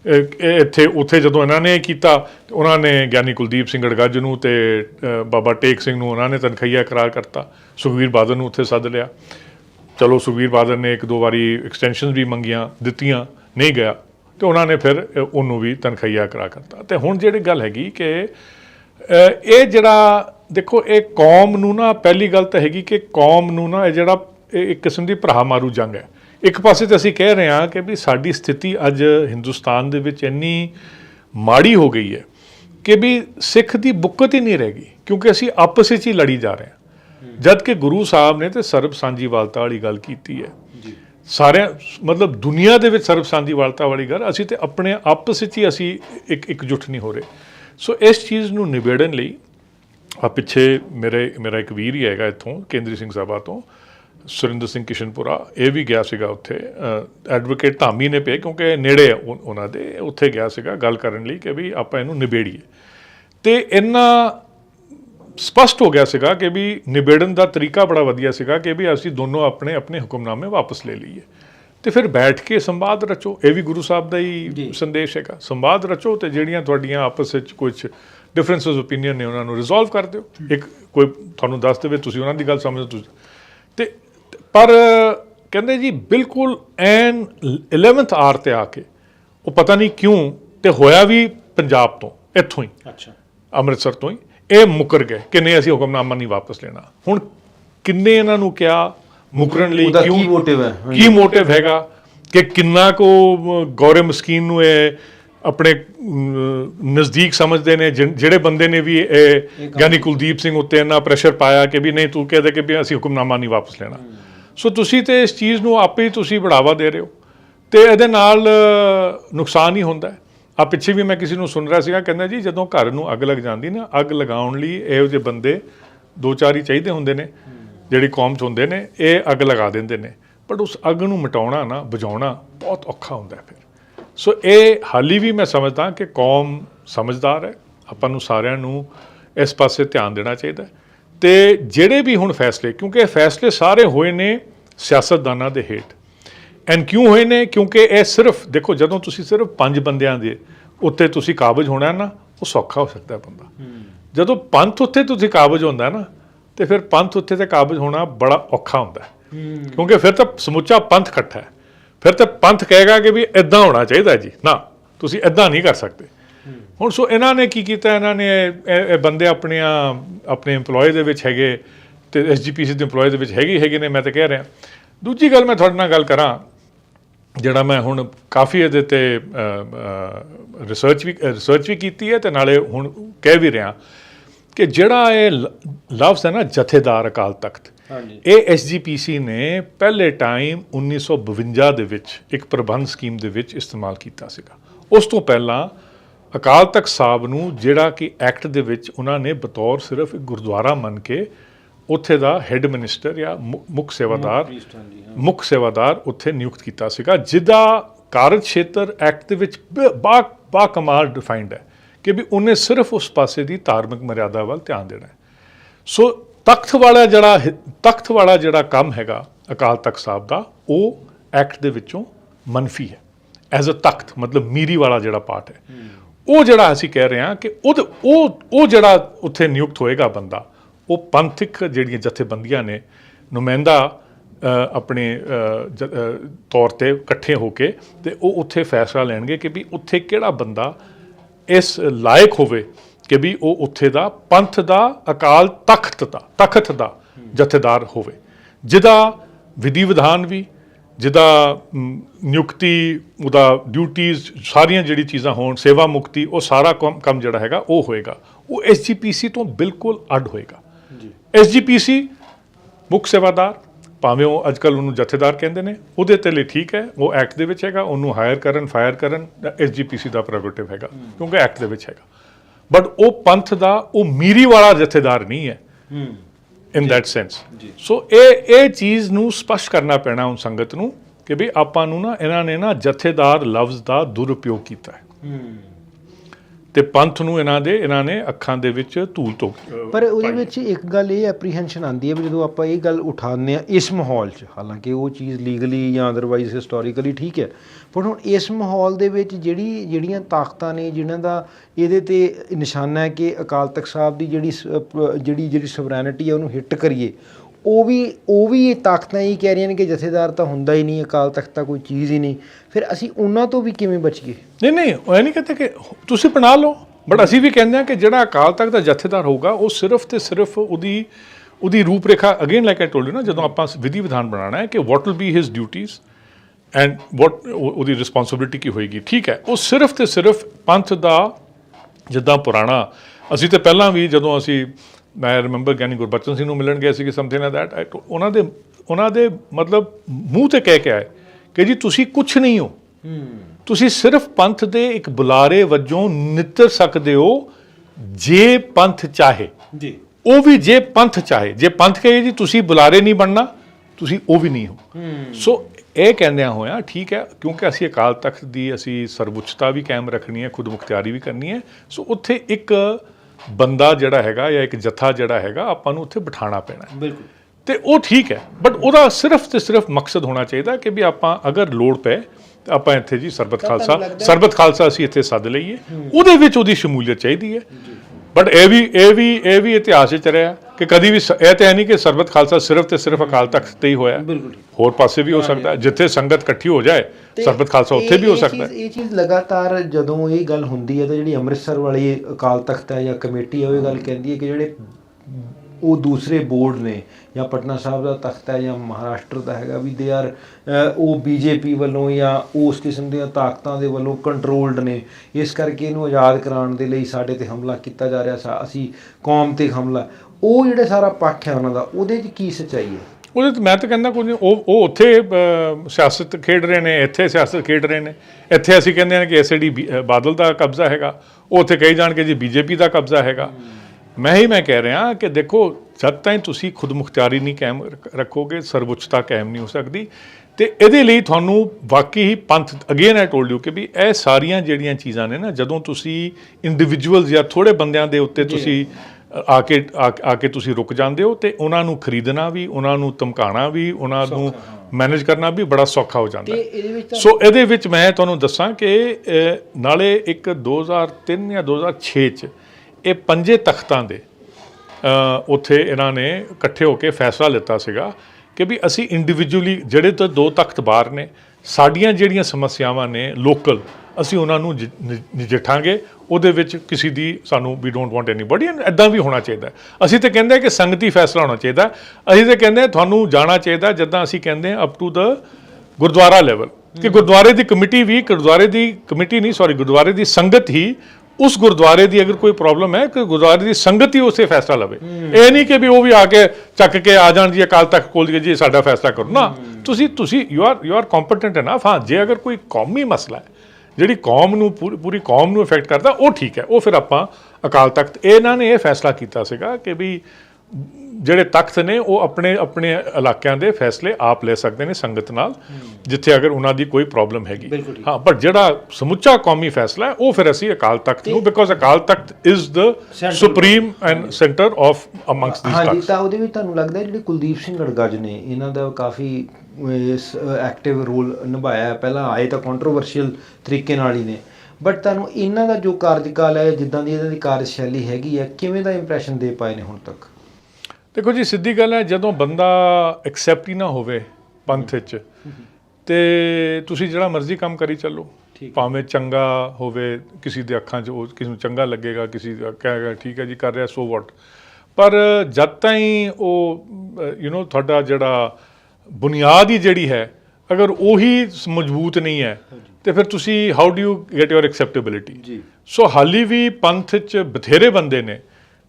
ਇਹ- ਇਹ ਇੱਥੇ ਉੱਥੇ ਜਦੋਂ ਇਹਨਾਂ ਨੇ ਕੀਤਾ ਤੇ ਉਹਨਾਂ ਨੇ ਗਿਆਨੀ ਕੁਲਦੀਪ ਸਿੰਘ ਗੜਗੱਜ ਨੂੰ ਤੇ ਅ, ਬਾਬਾ ਟੇਕ ਸਿੰਘ ਨੂੰ ਉਹਨਾਂ ਨੇ ਤਨਖਈਆ ਕਰਾਰ ਕਰਤਾ। ਸੁਖਵੀਰ ਬਾਦਲ ਨੂੰ ਉੱਥੇ ਸੱਦ ਲਿਆ। ਚਲੋ ਸੁਖਬੀਰ ਬਾਦਲ ਨੇ ਇੱਕ ਦੋ ਵਾਰੀ ਐਕਸਟੈਂਸ਼ਨ ਵੀ ਮੰਗੀਆਂ ਦਿੱਤੀਆਂ ਨਹੀਂ ਗਿਆ। ਤੇ ਉਹਨਾਂ ਨੇ ਫਿਰ ਉਹਨੂੰ ਵੀ ਤਨਖਈਆ ਕਰਾ ਕਰਤਾ। ਤੇ ਹੁਣ ਜਿਹੜੀ ਗੱਲ ਹੈਗੀ ਕਿ ਇਹ ਜਿਹੜਾ, ਦੇਖੋ, ਇਹ ਕੌਮ ਨੂੰ ਨਾ, ਪਹਿਲੀ ਗੱਲ ਤਾਂ ਹੈਗੀ ਕਿ ਕੌਮ ਨੂੰ ਨਾ, ਇਹ ਜਿਹੜਾ, ਇਹ ਇੱਕ ਕਿਸਮ ਦੀ ਭਰਾ ਮਾਰੂ ਜੰਗ ਹੈ। ਇੱਕ ਪਾਸੇ ਤੇ ਅਸੀਂ ਕਹਿ ਰਹੇ ਹਾਂ ਕਿ ਵੀ ਸਾਡੀ ਸਥਿਤੀ ਅੱਜ ਹਿੰਦੁਸਤਾਨ ਦੇ ਵਿੱਚ ਇੰਨੀ ਮਾੜੀ ਹੋ ਗਈ ਹੈ ਕਿ ਵੀ ਸਿੱਖ ਦੀ ਬੁੱਕਤ ਹੀ ਨਹੀਂ ਰਹਿ ਗਈ, ਕਿਉਂਕਿ ਅਸੀਂ ਆਪਸ ਵਿੱਚ ਹੀ ਲੜੀ ਜਾ ਰਹੇ ਹਾਂ। ਜਦ ਕਿ ਗੁਰੂ ਸਾਹਿਬ ਨੇ ਤੇ ਸਰਬ ਸਾਂਝੀਵਾਲਤਾ ਵਾਲੀ ਗੱਲ ਕੀਤੀ ਹੈ। ਸਾਰਿਆਂ ਮਤਲਬ ਦੁਨੀਆ ਦੇ ਵਿੱਚ ਸਰਬ ਸਾਂਝੀਵਾਲਤਾ ਵਾਲੀ ਗੱਲ, ਅਸੀਂ ਤੇ ਆਪਣੇ ਆਪਸ ਵਿੱਚ ਹੀ ਅਸੀਂ ਇੱਕ ਇਕਜੁੱਟ ਨਹੀਂ ਹੋ ਰਹੇ। ਸੋ ਇਸ ਚੀਜ਼ ਨੂੰ ਨਿਬੇੜਨ ਲਈ ਆ ਪਿੱਛੇ ਮੇਰੇ, ਮੇਰਾ ਇੱਕ ਵੀਰ ਹੀ ਹੈਗਾ ਇੱਥੋਂ, ਕੇਂਦਰੀ ਸਿੰਘ ਸਭਾ ਤੋਂ, ਸੁਰਿੰਦਰ ਸਿੰਘ ਕਿਸ਼ਨਪੁਰਾ, ਇਹ ਵੀ ਗਿਆ ਸੀਗਾ ਉੱਥੇ। ਐਡਵੋਕੇਟ ਧਾਮੀ ਨੇ ਪਏ ਕਿਉਂਕਿ ਇਹ ਨੇੜੇ ਆ ਉਹ- ਉਹਨਾਂ ਦੇ, ਉੱਥੇ ਗਿਆ ਸੀਗਾ ਗੱਲ ਕਰਨ ਲਈ ਕਿ ਵੀ ਆਪਾਂ ਇਹਨੂੰ ਨਿਬੇੜੀਏ। ਤੇ ਇਹਨਾਂ ਸਪਸ਼ਟ ਹੋ ਗਿਆ ਸੀਗਾ ਕਿ ਵੀ ਨਿਬੇੜਨ ਦਾ ਤਰੀਕਾ ਬੜਾ ਵਧੀਆ ਸੀਗਾ ਕਿ ਵੀ ਅਸੀਂ ਦੋਨੋਂ ਆਪਣੇ ਆਪਣੇ ਹੁਕਮਨਾਮੇ ਵਾਪਸ ਲੈ ਲਈਏ। ਤੇ ਫਿਰ ਬੈਠ ਕੇ ਸੰਵਾਦ ਰਚੋ ਇਹ ਵੀ ਗੁਰੂ ਸਾਹਿਬ ਦਾ ਹੀ ਸੰਦੇਸ਼ ਹੈਗਾ। ਸੰਵਾਦ ਰਚੋ ਤੇ ਜਿਹੜੀਆਂ ਤੁਹਾਡੀਆਂ ਆਪਸ ਵਿੱਚ ਕੁਝ ਡਿਫਰੈਂਸਸ ਓਪੀਨੀਅਨ ਨੇ ਉਹਨਾਂ ਨੂੰ ਰਿਜ਼ੋਲਵ ਕਰ ਦਿਓ। ਇੱਕ ਕੋਈ ਤੁਹਾਨੂੰ ਦੱਸ ਦੇਵੇ ਤੁਸੀਂ ਉਹਨਾਂ ਦੀ ਗੱਲ ਸਮਝੋ ਤੁਸੀਂ। ਤੇ ਪਰ ਕਹਿੰਦੇ ਜੀ ਬਿਲਕੁਲ ਐਨ 11th ਆਰ ਤੇ ਆ ਕੇ ਉਹ ਪਤਾ ਨਹੀਂ ਕਿਉਂ ਤੇ ਹੋਇਆ ਵੀ ਪੰਜਾਬ ਤੋਂ ਇੱਥੋਂ ਹੀ। ਅੱਛਾ। ਅੰਮ੍ਰਿਤਸਰ ਤੋਂ ਹੀ। ਇਹ ਮੁਕਰ ਗਏ ਕਿ ਨਹੀਂ ਅਸੀਂ ਹੁਕਮਨਾਮਾ ਨਹੀਂ ਵਾਪਸ ਲੈਣਾ। ਹੁਣ ਕਿੰਨੇ ਇਹਨਾਂ ਨੂੰ ਕਿਹਾ ਮੁਕਰਨ ਲਈ ਉਹਦਾ ਕੀ motive ਹੈ? ਕੀ ਮੋਟਿਵ ਹੈਗਾ ਕਿ ਕਿੰਨਾ ਕੋ ਗੌਰੇ ਮਸਕੀਨ ਨੂੰ ਇਹ ਆਪਣੇ ਨਜ਼ਦੀਕ ਸਮਝਦੇ ਨੇ ਜਿਹੜੇ ਬੰਦੇ ਨੇ ਵੀ ਇਹ ਗਿਆਨੀ ਕੁਲਦੀਪ ਸਿੰਘ ਉੱਤੇ ਇੰਨਾ ਪ੍ਰੈਸ਼ਰ ਪਾਇਆ ਕਿ ਵੀ ਨਹੀਂ ਤੂੰ ਕਹਦੇ ਕਿ ਵੀ ਅਸੀਂ ਹੁਕਮਨਾਮਾ ਨਹੀਂ ਵਾਪਸ ਲੈਣਾ। ਸੋ ਤੁਸੀਂ ਤੇ ਇਸ ਚੀਜ਼ ਨੂੰ ਆਪੇ ਹੀ ਤੁਸੀਂ ਬੜਾਵਾ ਦੇ ਰਹੇ ਹੋ। ਤੇ ਇਹਦੇ ਨਾਲ ਨੁਕਸਾਨ ਹੀ ਹੁੰਦਾ ਹੈ। ਆ ਪਿੱਛੇ ਵੀ ਮੈਂ ਕਿਸੇ ਨੂੰ ਸੁਣ ਰਿਹਾ ਸੀਗਾ, ਕਹਿੰਦਾ ਜੀ ਜਦੋਂ ਘਰ ਨੂੰ ਅੱਗ ਲੱਗ ਜਾਂਦੀ ਨਾ, ਅੱਗ ਲਗਾਉਣ ਲਈ ਇਹੋ ਜਿਹੇ ਬੰਦੇ ਦੋ ਚਾਰ ਹੀ ਚਾਹੀਦੇ ਹੁੰਦੇ ਨੇ, ਜਿਹੜੀ ਕੌਮ 'ਚ ਹੁੰਦੇ ਨੇ, ਇਹ ਅੱਗ ਲਗਾ ਦਿੰਦੇ ਨੇ। ਬਟ ਉਸ ਅੱਗ ਨੂੰ ਮਿਟਾਉਣਾ ਨਾ, ਬੁਝਾਉਣਾ ਬਹੁਤ ਔਖਾ ਹੁੰਦਾ ਹੈ ਫਿਰ। ਸੋ ਇਹ ਹਾਲੀ ਵੀ ਮੈਂ ਸਮਝਦਾ ਕਿ ਕੌਮ ਸਮਝਦਾਰ ਹੈ। ਆਪਾਂ ਨੂੰ ਸਾਰਿਆਂ ਨੂੰ ਇਸ ਪਾਸੇ ਧਿਆਨ ਦੇਣਾ ਚਾਹੀਦਾ ਹੈ। ਤੇ ਜਿਹੜੇ ਵੀ ਹੁਣ ਫੈਸਲੇ, ਕਿਉਂਕਿ ਇਹ ਫੈਸਲੇ ਸਾਰੇ ਹੋਏ ਨੇ ਸਿਆਸਤਦਾਨਾਂ ਦੇ ਹੇਠ। ਐਂਡ ਕਿਉਂ ਹੋਏ ਨੇ? ਕਿਉਂਕਿ ਇਹ ਸਿਰਫ ਦੇਖੋ ਜਦੋਂ ਤੁਸੀਂ ਸਿਰਫ ਪੰਜ ਬੰਦਿਆਂ ਦੇ ਉੱਤੇ ਤੁਸੀਂ ਕਾਬਜ ਹੋਣਾ ਨਾ ਉਹ ਸੌਖਾ ਹੋ ਸਕਦਾ ਬੰਦਾ। ਜਦੋਂ ਪੰਥ ਉੱਤੇ ਤੁਸੀਂ ਕਾਬਜ ਹੁੰਦਾ ਨਾ ਤੇ ਫਿਰ ਪੰਥ ਉੱਤੇ ਤੇ ਕਾਬਜ ਹੋਣਾ ਬੜਾ ਔਖਾ ਹੁੰਦਾ ਕਿਉਂਕਿ ਫਿਰ ਤਾਂ ਸਮੁੱਚਾ ਪੰਥ ਇਕੱਠਾ ਹੈ। ਫਿਰ ਤਾਂ ਪੰਥ ਕਹੇਗਾ ਕਿ ਵੀ ਇਦਾਂ ਹੋਣਾ ਚਾਹੀਦਾ ਜੀ। ਨਾ ਤੁਸੀਂ ਇਦਾਂ ਨਹੀਂ ਕਰ ਸਕਦੇ। ਹੁਣ ਸੋ ਇਹਨਾਂ ਨੇ ਕੀ ਕੀਤਾ? ਇਹਨਾਂ ਨੇ ਇਹ- ਬੰਦੇ ਆਪਣੀਆਂ ਆਪਣੇ EMPLOYE ਦੇ ਵਿੱਚ ਹੈਗੇ ਤੇ ਐਸਜੀਪੀਸੀ ਦੇ EMPLOYE ਦੇ ਵਿੱਚ ਹੈਗੇ ਹੈਗੇ ਨੇ ਮੈਂ ਤਾਂ ਕਹਿ ਰਿਹਾ। ਦੂਜੀ ਗੱਲ ਮੈਂ ਤੁਹਾਡੇ ਨਾਲ ਗੱਲ ਕਰਾਂ। ਜਿਹੜਾ ਮੈਂ ਹੁਣ ਕਾਫੀ ਇਹਦੇ ਤੇ ਰਿਸਰਚ ਵੀ ਰਿਸਰਚ ਵੀ ਕੀਤੀ ਹੈ ਤੇ ਨਾਲੇ ਹੁਣ ਕਹਿ ਵੀ ਰਿਹਾ ਕਿ ਜਿਹੜਾ ਇਹ ਲਫ਼ਜ਼ ਹੈ ਨਾ ਜਥੇਦਾਰ ਅਕਾਲ ਤਖਤ। ਹਾਂਜੀ। ਇਹ ਐਸਜੀਪੀਸੀ ਨੇ ਪਹਿਲੇ ਟਾਈਮ 1952 ਦੇ ਵਿੱਚ ਇੱਕ ਪ੍ਰਬੰਧ ਸਕੀਮ ਦੇ ਵਿੱਚ ਇਸਤੇਮਾਲ ਕੀਤਾ ਸੀਗਾ। ਉਸ ਤੋਂ ਪਹਿਲਾਂ ਅਕਾਲ ਤਖਤ ਸਾਹਿਬ ਨੂੰ ਜਿਹੜਾ ਕਿ ਐਕਟ ਦੇ ਵਿੱਚ ਉਹਨਾਂ ਨੇ ਬਤੌਰ ਸਿਰਫ ਇੱਕ ਗੁਰਦੁਆਰਾ ਮੰਨ ਕੇ ਉੱਥੇ ਦਾ ਹੈੱਡ ਮਿਨਿਸਟਰ ਜਾਂ ਮੁੱਖ ਸੇਵਾਦਾਰ ਮੁੱਖ ਸੇਵਾਦਾਰ ਉੱਥੇ ਨਿਯੁਕਤ ਕੀਤਾ ਸੀਗਾ ਜਿਹਦਾ ਕਾਰਜ ਖੇਤਰ ਐਕਟ ਦੇ ਵਿੱਚ ਬ- ਬਾ ਕਮਾਲ ਡਿਫਾਈਨਡ ਹੈ ਕਿ ਵੀ ਉਹਨੇ ਸਿਰਫ ਉਸ ਪਾਸੇ ਦੀ ਧਾਰਮਿਕ ਮਰਿਆਦਾ ਵੱਲ ਧਿਆਨ ਦੇਣਾ ਸੋ ਤਖਤ ਵਾਲਾ ਜਿਹੜਾ ਤਖਤ ਵਾਲਾ ਜਿਹੜਾ ਕੰਮ ਹੈਗਾ ਅਕਾਲ ਤਖਤ ਸਾਹਿਬ ਦਾ ਉਹ ਐਕਟ ਦੇ ਵਿੱਚੋਂ ਮੰਨਫੀ ਹੈ। ਐਜ਼ ਅ ਤਖਤ ਮਤਲਬ ਮੀਰੀ ਵਾਲਾ ਜਿਹੜਾ ਪਾਰਟ ਹੈ। ਉਹ ਜਿਹੜਾ ਅਸੀਂ ਕਹਿ ਰਹੇ ਹਾਂ ਕਿ ਉਹ ਉਹ ਜਿਹੜਾ ਉੱਥੇ ਨਿਯੁਕਤ ਹੋਏਗਾ ਬੰਦਾ ਉਹ ਪੰਥਕ ਜਿਹੜੀਆਂ ਜਥੇਬੰਦੀਆਂ ਨੇ, ਨੁਮਾਇੰਦਾ ਆਪਣੇ ਜ- ਤੌਰ ਤੇ ਇਕੱਠੇ ਹੋ ਕੇ ਤੇ ਉਹ ਉੱਥੇ ਫੈਸਲਾ ਲੈਣਗੇ ਕਿ ਵੀ ਉੱਥੇ ਕਿਹੜਾ ਬੰਦਾ ਇਸ ਲਾਇਕ ਹੋਵੇ ਕਿ ਵੀ ਉਹ ਉੱਥੇ ਦਾ ਪੰਥ ਦਾ ਅਕਾਲ ਤਖਤ ਦਾ ਤਖਤ ਦਾ ਜਥੇਦਾਰ ਹੋਵੇ। ਜਿਹਦਾ ਵਿਧੀ ਵਿਧਾਨ ਵੀ, ਜਿਹਦਾ ਨਿਯੁਕਤੀ, ਉਹਦਾ ਡਿਊਟੀਆਂ ਸਾਰੀਆਂ ਜਿਹੜੀ ਚੀਜ਼ਾਂ ਹੋਣ, ਸੇਵਾ ਮੁਕਤੀ, ਉਹ ਸਾਰਾ ਕੰਮ ਕੰਮ ਜਿਹੜਾ ਹੈਗਾ ਉਹ ਹੋਏਗਾ। ਉਹ ਐਸਜੀਪੀਸੀ ਤੋਂ ਬਿਲਕੁਲ ਅੱਡ ਹੋਏਗਾ। ਐਸਜੀਪੀਸੀ ਮੁੱਖ ਸੇਵਾਦਾਰ ਭਾਵੇਂ ਉਹ ਅੱਜਕੱਲ ਉਹਨੂੰ ਜਥੇਦਾਰ ਕਹਿੰਦੇ ਨੇ ਉਹਦੇ ਤੇ ਲਈ ਠੀਕ ਹੈ ਉਹ ਐਕਟ ਦੇ ਵਿੱਚ ਹੈਗਾ ਉਹਨੂੰ ਹਾਇਰ ਕਰਨ ਫਾਇਰ ਕਰਨ ਐਸਜੀਪੀਸੀ ਦਾ ਪ੍ਰੈਰੋਗੇਟਿਵ ਹੈਗਾ ਕਿਉਂਕਿ ਐਕਟ ਦੇ ਵਿੱਚ ਹੈਗਾ। ਬਟ ਉਹ ਪੰਥ ਦਾ ਉਹ ਮੀਰੀ ਵਾਲਾ ਜਥੇਦਾਰ ਨਹੀਂ ਹੈ। ਇਨ that ਸੈਂਸ ਜੀ। ਸੋ ਇਹ ਇਹ ਚੀਜ਼ ਨੂੰ ਸਪਸ਼ਟ ਕਰਨਾ ਪੈਣਾ ਹੁਣ ਸੰਗਤ ਨੂੰ ਕਿ ਵੀ ਆਪਾਂ ਨੂੰ ਨਾ ਇਹਨਾਂ ਨੇ ਨਾ ਜਥੇਦਾਰ ਲਫ਼ਜ਼ ਦਾ ਦੁਰਉਪਯੋਗ ਕੀਤਾ ਹੂੰ। ਤੇ ਪੰਥ ਨੂੰ ਇਹਨਾਂ ਦੇ ਇਹਨਾਂ ਨੇ ਅੱਖਾਂ ਦੇ ਵਿੱਚ ਧੂਲ ਤੋਂ ਪਰ ਉਹਦੇ। ਵਿੱਚ ਇੱਕ ਗੱਲ ਇਹ ਐਪਰੀਹੈਂਸ਼ਨ ਆਉਂਦੀ ਹੈ ਵੀ ਜਦੋਂ ਆਪਾਂ ਇਹ ਗੱਲ ਉਠਾਉਂਦੇ ਆ ਇਸ ਮਾਹੌਲ 'ਚ ਹਾਲਾਂਕਿ ਉਹ ਚੀਜ਼ ਲੀਗਲੀ ਜਾਂ ਅਦਰਵਾਈਜ਼ ਹਿਸਟੋਰੀਕਲੀ ਠੀਕ ਹੈ ਪਰ ਹੁਣ ਇਸ ਮਾਹੌਲ ਦੇ ਵਿੱਚ ਜਿਹੜੀ ਜਿਹੜੀਆਂ ਤਾਕਤਾਂ ਨੇ ਜਿਨ੍ਹਾਂ ਦਾ ਇਹਦੇ ਤੇ ਨਿਸ਼ਾਨਾ ਹੈ ਕਿ ਅਕਾਲ ਤਖਤ ਸਾਹਿਬ ਦੀ ਜਿਹੜੀ ਜਿਹੜੀ ਜਿਹੜੀ ਸਵਰੈਨਿਟੀ ਹੈ ਉਹਨੂੰ ਹਿੱਟ ਕਰੀਏ ਉਹ ਵੀ ਉਹ ਵੀ ਇਹ ਤਾਕਤਾਂ ਇਹ ਕਹਿ ਰਹੀਆਂ ਨੇ ਕਿ ਜਥੇਦਾਰ ਤਾਂ ਹੁੰਦਾ ਹੀ ਨਹੀਂ, ਅਕਾਲ ਤਖਤ ਤਾਂ ਕੋਈ ਚੀਜ਼ ਹੀ ਨਹੀਂ। ਫਿਰ ਅਸੀਂ ਉਹਨਾਂ ਤੋਂ ਵੀ ਕਿਵੇਂ ਬਚੀਏ? ਨਹੀਂ ਨਹੀਂ, ਉਹ ਇਹ ਨਹੀਂ ਕਹਿੰਦੇ ਕਿ ਤੁਸੀਂ ਬਣਾ ਲਓ। ਬਟ ਅਸੀਂ ਵੀ ਕਹਿੰਦੇ ਹਾਂ ਕਿ ਜਿਹੜਾ ਅਕਾਲ ਤਖਤ ਦਾ ਜਥੇਦਾਰ ਹੋਊਗਾ, ਉਹ ਸਿਰਫ ਤੇ ਸਿਰਫ ਉਹਦੀ ਉਹਦੀ ਰੂਪਰੇਖਾ again like I told you ਨਾ, ਜਦੋਂ ਆਪਾਂ ਵਿਧੀ ਵਿਧਾਨ ਬਣਾਉਣਾ ਹੈ ਕਿ what will be his duties and what ਉਹਦੀ ਰਿਸਪੌਂਸਿਬਿਲਟੀ ਕੀ ਹੋਏਗੀ। ਠੀਕ ਹੈ, ਉਹ ਸਿਰਫ ਤੇ ਸਿਰਫ ਪੰਥ ਦਾ, ਜਿੱਦਾਂ ਪੁਰਾਣਾ, ਅਸੀਂ ਤੇ ਪਹਿਲਾਂ ਵੀ ਜਦੋਂ ਅਸੀਂ ਮੈਂ ਰਿਮੈਂਬਰ ਗਿਆਨੀ ਗੁਰਬਚਨ ਸਿੰਘ ਨੂੰ ਮਿਲਣ ਗਏ ਸੀ ਕਿ ਸਮਥਿੰਗ ਲਾਈਕ ਦੈਟ ਉਹਨਾਂ ਦੇ ਉਹਨਾਂ ਦੇ ਮਤਲਬ ਮੂੰਹ ਤੇ ਕਹਿ ਕੇ ਆਏ ਕਿ ਜੀ ਤੁਸੀਂ ਕੁਝ ਨਹੀਂ ਹੋ। ਤੁਸੀਂ ਸਿਰਫ ਪੰਥ ਦੇ ਇੱਕ ਬੁਲਾਰੇ ਵਜੋਂ ਨਿੱਤਰ ਸਕਦੇ ਹੋ ਜੇ ਪੰਥ ਚਾਹੇ। ਜੀ। ਉਹ ਵੀ ਜੇ ਪੰਥ ਚਾਹੇ। ਜੇ ਪੰਥ ਕਹੇ ਜੀ ਤੁਸੀਂ ਬੁਲਾਰੇ ਨਹੀਂ ਬਣਨਾ ਤੁਸੀਂ ਉਹ ਵੀ ਨਹੀਂ ਹੋ। ਸੋ ਇਹ ਕਹਿੰਦਿਆਂ ਹੋਇਆ ਠੀਕ ਹੈ ਕਿਉਂਕਿ ਅਸੀਂ ਅਕਾਲ ਤਖਤ ਦੀ ਅਸੀਂ ਸਰਵਉੱਚਤਾ ਵੀ ਕਾਇਮ ਰੱਖਣੀ ਹੈ ਖੁਦ ਮੁਖਤਿਆਰੀ ਵੀ ਕਰਨੀ ਹੈ। ਸੋ ਉੱਥੇ ਇੱਕ ਬੰਦਾ ਜਿਹੜਾ ਹੈਗਾ ਜਾਂ ਇੱਕ ਜਥਾ ਜਿਹੜਾ ਹੈਗਾ ਆਪਾਂ ਨੂੰ ਉੱਥੇ ਬਿਠਾਣਾ ਪੈਣਾ ਹੈ। ਬਿਲਕੁਲ। ਤੇ ਉਹ ਠੀਕ ਹੈ ਬਟ ਉਹਦਾ ਸਿਰਫ ਤੇ ਸਿਰਫ ਮਕਸਦ ਹੋਣਾ ਚਾਹੀਦਾ ਕਿ ਵੀ ਆਪਾਂ ਅਗਰ ਲੋੜ ਪਏ ਤਾਂ ਆਪਾਂ ਇੱਥੇ ਜੀ ਸਰਬਤ ਖਾਲਸਾ ਸਰਬਤ ਖਾਲਸਾ ਅਸੀਂ ਇੱਥੇ ਸੱਦ ਲਈਏ। ਉਹਦੇ ਵਿੱਚ ਉਹਦੀ ਸ਼ਮੂਲੀਅਤ ਚਾਹੀਦੀ ਹੈ। ਬਟ ਇਹ ਵੀ ਇਹ ਵੀ ਇਹ ਵੀ ਇਤਿਹਾਸ ਵਿੱਚ ਰਿਹਾ ਕਿ ਕਦੀ ਵੀ ਸ- ਇਹ ਤਾਂ ਹੈ ਨਹੀਂ ਕਿ ਸਰਬਤ ਖਾਲਸਾ ਸਿਰਫ ਤੇ ਸਿਰਫ ਅਕਾਲ ਤਖਤ ਤੇ ਹੀ ਹੋਇਆ। ਬਿਲਕੁਲ ਹੋਰ ਪਾਸੇ ਵੀ ਹੋ ਸਕਦਾ ਹੈ। ਜਿੱਥੇ ਸੰਗਤ ਇਕੱਠੀ ਹੋ ਜਾਏ ਤੇ ਸਰਬਤ ਖਾਲਸਾ ਉੱਥੇ ਇਹ- ਵੀ ਹੋ ਇਹ ਸਕਦਾ ਹੈ। ਚੀਜ਼- ਇਹ ਚੀਜ਼ ਲਗਾਤਾਰ ਜਦੋਂ ਇਹ ਗੱਲ ਹੁੰਦੀ ਹੈ ਤਾਂ ਜਿਹੜੀ ਅੰਮ੍ਰਿਤਸਰ ਵਾਲੀ ਅਕਾਲ ਤਖਤ ਹੈ ਜਾਂ ਕਮੇਟੀ ਹੈ ਉਹ ਇਹ ਗੱਲ ਕਹਿੰਦੀ ਹੈ ਕਿ ਜਿਹੜੇ ਉਹ ਦੂਸਰੇ ਬੋਰਡ ਨੇ, ਜਾਂ ਪਟਨਾ ਸਾਹਿਬ ਦਾ ਤਖਤ ਹੈ, ਜਾਂ ਮਹਾਰਾਸ਼ਟਰ ਦਾ ਹੈਗਾ ਵੀ ਦੇ ਆਰ ਉਹ ਬੀਜੇਪੀ ਵੱਲੋਂ ਜਾਂ ਉਸ ਕਿਸਮ ਦੀਆਂ ਤਾਕਤਾਂ ਦੇ ਵੱਲੋਂ ਕੰਟਰੋਲਡ ਨੇ। ਇਸ ਕਰਕੇ ਇਹਨੂੰ ਆਜ਼ਾਦ ਕਰਾਉਣ ਦੇ ਲਈ ਸਾਡੇ ਤੇ ਹਮਲਾ ਕੀਤਾ ਜਾ ਰਿਹਾ, ਸਾ, ਅਸੀਂ ਕੌਮ ਤੇ ਹਮਲਾ। ਉਹ ਜਿਹੜੇ ਸਾਰਾ ਪੱਖ ਹੈ ਉਹਨਾਂ ਦਾ, ਉਹਦੇ 'ਚ ਕੀ ਸੱਚਾਈ ਹੈ? ਉਹਦੇ ਤੇ ਮੈਂ ਤਾਂ ਕਹਿੰਦਾ ਕੋਈ ਉਹ ਉਹ ਉੱਥੇ ਸਿਆਸਤ ਖੇਡ ਰਹੇ ਨੇ, ਇੱਥੇ ਸਿਆਸਤ ਖੇਡ ਰਹੇ ਨੇ। ਇੱਥੇ ਅਸੀਂ ਕਹਿੰਦੇ ਹਾਂ ਕਿ ਐਸਡੀ ਬਾਦਲ ਦਾ ਕਬਜ਼ਾ ਹੈਗਾ, ਉਹ ਉੱਥੇ ਕਹੀ ਜਾਣ ਕਿ ਜੀ ਬੀਜੇਪੀ ਦਾ ਕਬਜ਼ਾ ਹੈਗਾ। ਮੈਂ ਹੀ ਮੈਂ ਕਹਿ ਰਿਹਾ ਕਿ ਦੇਖੋ ਜਦ ਤਾਈਂ ਤੁਸੀਂ ਖੁਦ ਮੁਖਤਿਆਰੀ ਨਹੀਂ ਕਾਇਮ ਰੱਖ- ਰੱਖੋਗੇ ਸਰਵਉੱਚਤਾ ਕਾਇਮ ਨਹੀਂ ਹੋ ਸਕਦੀ। ਤੇ ਇਹਦੇ ਲਈ ਤੁਹਾਨੂੰ ਵਾਕਈ ਹੀ ਪੰਥ ਅਗੇਨ ਆਈ ਟੋਲਡ ਯੂ ਕਿ ਵੀ ਇਹ ਸਾਰੀਆਂ ਜਿਹੜੀਆਂ ਚੀਜ਼ਾਂ ਨੇ ਨਾ ਜਦੋਂ ਤੁਸੀਂ ਇੰਡੀਵਿਜੂਅਲਸ ਜਾਂ ਥੋੜੇ ਬੰਦਿਆਂ ਦੇ ਉੱਤੇ ਤੁਸੀਂ ਆ ਕੇ ਆ ਕੇ ਤੁਸੀਂ ਰੁਕ ਜਾਂਦੇ ਹੋ ਤੇ ਉਹਨਾਂ ਨੂੰ ਖਰੀਦਣਾ ਵੀ ਉਹਨਾਂ ਨੂੰ ਧਮਕਾਉਣਾ ਵੀ ਉਹਨਾਂ ਨੂੰ ਮੈਨੇਜ ਕਰਨਾ ਵੀ ਬੜਾ ਸੌਖਾ ਹੋ ਜਾਂਦਾ। ਹੈ ਸੋ ਇਹਦੇ ਵਿੱਚ ਮੈਂ ਤੁਹਾਨੂੰ ਦੱਸਾਂ ਕਿ ਨਾਲੇ ਇੱਕ 2003 ਜਾਂ 2006 ਚ ਇਹ ਪੰਜੇ ਤਖਤਾਂ ਦੇ ਉੱਥੇ ਇਹਨਾਂ ਨੇ ਇਕੱਠੇ ਹੋ ਕੇ ਫੈਸਲਾ ਲਿੱਤਾ ਸੀਗਾ ਕਿ ਵੀ ਅਸੀਂ ਇੰਡੀਵਿਜੂਅਲੀ ਜਿਹੜੇ ਤੋਂ ਦੋ ਤਖਤ ਬਾਹਰ ਨੇ, ਸਾਡੀਆਂ ਜਿਹੜੀਆਂ ਸਮੱਸਿਆਵਾਂ ਨੇ ਲੋਕਲ ਅਸੀਂ ਉਹਨਾਂ ਨੂੰ ਜ- ਨਜਿੱਠਾਂਗੇ, ਉਹਦੇ ਵਿੱਚ ਕਿਸੇ ਦੀ ਸਾਨੂੰ ਵੀ ਡੋਨਟ ਵਾਂਟ ਐਨੀਬਾਡੀ ਐਦਾਂ ਵੀ ਹੋਣਾ ਚਾਹੀਦਾ। ਅਸੀਂ ਤਾਂ ਕਹਿੰਦੇ ਹਾਂ ਕਿ ਸੰਗਤੀ ਫੈਸਲਾ ਹੋਣਾ ਚਾਹੀਦਾ। ਅਸੀਂ ਤਾਂ ਕਹਿੰਦੇ ਤੁਹਾਨੂੰ ਜਾਣਾ ਚਾਹੀਦਾ ਜਿੱਦਾਂ ਅਸੀਂ ਕਹਿੰਦੇ up to the gurdwara level ਕਿ ਗੁਰਦੁਆਰੇ ਦੀ ਕਮੇਟੀ ਵੀ, ਗੁਰਦੁਆਰੇ ਦੀ ਕਮੇਟੀ ਨਹੀਂ ਸੌਰੀ ਗੁਰਦੁਆਰੇ ਦੀ ਸੰਗਤ ਹੀ ਉਸ ਗੁਰਦੁਆਰੇ ਦੀ ਅਗਰ ਕੋਈ ਪ੍ਰੋਬਲਮ ਹੈ ਕਿ ਗੁਰਦੁਆਰੇ ਦੀ ਸੰਗਤ ਹੀ ਉਸੇ ਫੈਸਲਾ ਲਵੇ। ਇਹ ਨਹੀਂ ਕਿ ਵੀ ਉਹ ਵੀ ਆ ਕੇ ਚੱਕ ਕੇ ਆ ਜਾਣ ਜੀ ਅਕਾਲ ਤਖਤ ਕੋਲ ਜੀ ਜੀ ਸਾਡਾ ਫੈਸਲਾ ਕਰੋ। ਨਾ ਤੁਸੀਂ ਤੁਸੀਂ you are you are competent enough ਹਾਂ ਜੇ ਅਗਰ ਕੋਈ ਕੌਮੀ ਮਸਲਾ ਹੈ ਜਿਹੜੀ ਕੌਮ ਨੂੰ ਪੂਰੀ ਪੂਰੀ ਕੌਮ ਨੂੰ ਇਫੈਕਟ ਕਰਦਾ ਉਹ ਠੀਕ ਹੈ। ਉਹ ਫਿਰ ਆਪਾਂ ਅਕਾਲ ਤਖਤ ਇਹਨਾਂ ਨੇ ਇਹ ਫੈਸਲਾ ਕੀਤਾ ਸੀਗਾ ਕਿ ਵੀ ਜਿਹੜੇ ਤਖਤ ਨੇ ਉਹ ਆਪਣੇ ਆਪਣੇ ਇਲਾਕਿਆਂ ਦੇ ਫੈਸਲੇ ਆਪ ਲੈ ਸਕਦੇ ਨੇ ਸੰਗਤ ਨਾਲ ਜਿੱਥੇ ਅਗਰ ਉਹਨਾਂ ਦੀ ਕੋਈ ਪ੍ਰੋਬਲਮ ਹੈਗੀ। ਹਾਂ ਪਰ ਜਿਹੜਾ ਸਮੁੱਚਾ ਕੌਮੀ ਫੈਸਲਾ ਹੈ ਉਹ ਫਿਰ ਅਸੀਂ ਅਕਾਲ ਤਖਤ ਨੂੰ because Akal Takht is the supreme and centre of amongst these ਹਾਂਜੀ ਤਖਤ। ਤਾਂ ਉਹਦੇ ਵਿੱਚ ਤੁਹਾਨੂੰ ਲੱਗਦਾ ਹੈ ਜਿਹੜੇ ਕੁਲਦੀਪ ਸਿੰਘ ਗੜਗੱਜ ਨੇ ਇਹਨਾਂ ਦਾ ਕਾਫੀ ਇਸ ਐਕਟਿਵ ਰੋਲ ਨਿਭਾਇਆ ਹੈ। ਪਹਿਲਾਂ ਆਏ ਤਾਂ ਕੰਟਰੋਵਰਸ਼ੀਅਲ ਤਰੀਕੇ ਨਾਲ ਹੀ ਨੇ। ਬਟ ਤੁਹਾਨੂੰ ਇਹਨਾਂ ਦਾ ਜੋ ਕਾਰਜਕਾਲ ਹੈ ਜਿੱਦਾਂ ਦੀ ਇਹਨਾਂ ਦੀ ਕਾਰਜਸ਼ੈਲੀ ਹੈਗੀ ਹੈ ਕਿਵੇਂ ਦਾ ਇੰਪ੍ਰੈਸ਼ਨ ਦੇ ਪਾਏ ਨੇ ਹੁਣ ਤੱਕ? ਦੇਖੋ ਜੀ ਸਿੱਧੀ ਗੱਲ ਹੈ ਜਦੋਂ ਬੰਦਾ ਐਕਸੈਪਟ ਹੀ ਨਾ ਹੋਵੇ ਪੰਥ ਵਿੱਚ ਤੇ ਤੁਸੀਂ ਜਿਹੜਾ ਮਰਜ਼ੀ ਕੰਮ ਕਰੀ ਚੱਲੋ। ਭਾਵੇਂ ਚੰਗਾ ਹੋਵੇ ਕਿਸੇ ਦੇ ਅੱਖਾਂ 'ਚ ਉਹ ਕਿਸੇ ਨੂੰ ਚੰਗਾ ਲੱਗੇਗਾ ਕਿਸੇ ਦਾ ਕਹੇਗਾ ਠੀਕ ਹੈ ਜੀ ਕਰ ਰਿਹਾ ਸੋ ਵਾਟ ਪਰ ਜਦ ਤਾਈਂ ਉਹ ਯੂ نو ਤੁਹਾਡਾ ਜਿਹੜਾ ਬੁਨਿਆਦ ਹੀ ਜਿਹੜੀ ਹੈ ਅਗਰ ਉਹੀ ਮਜ਼ਬੂਤ ਨਹੀਂ ਹੈ ਤੇ ਫਿਰ ਤੁਸੀਂ how do you get your acceptability ਜੀ। ਸੋ ਹਾਲੀ ਵੀ ਪੰਥ 'ਚ ਬਥੇਰੇ ਬੰਦੇ ਨੇ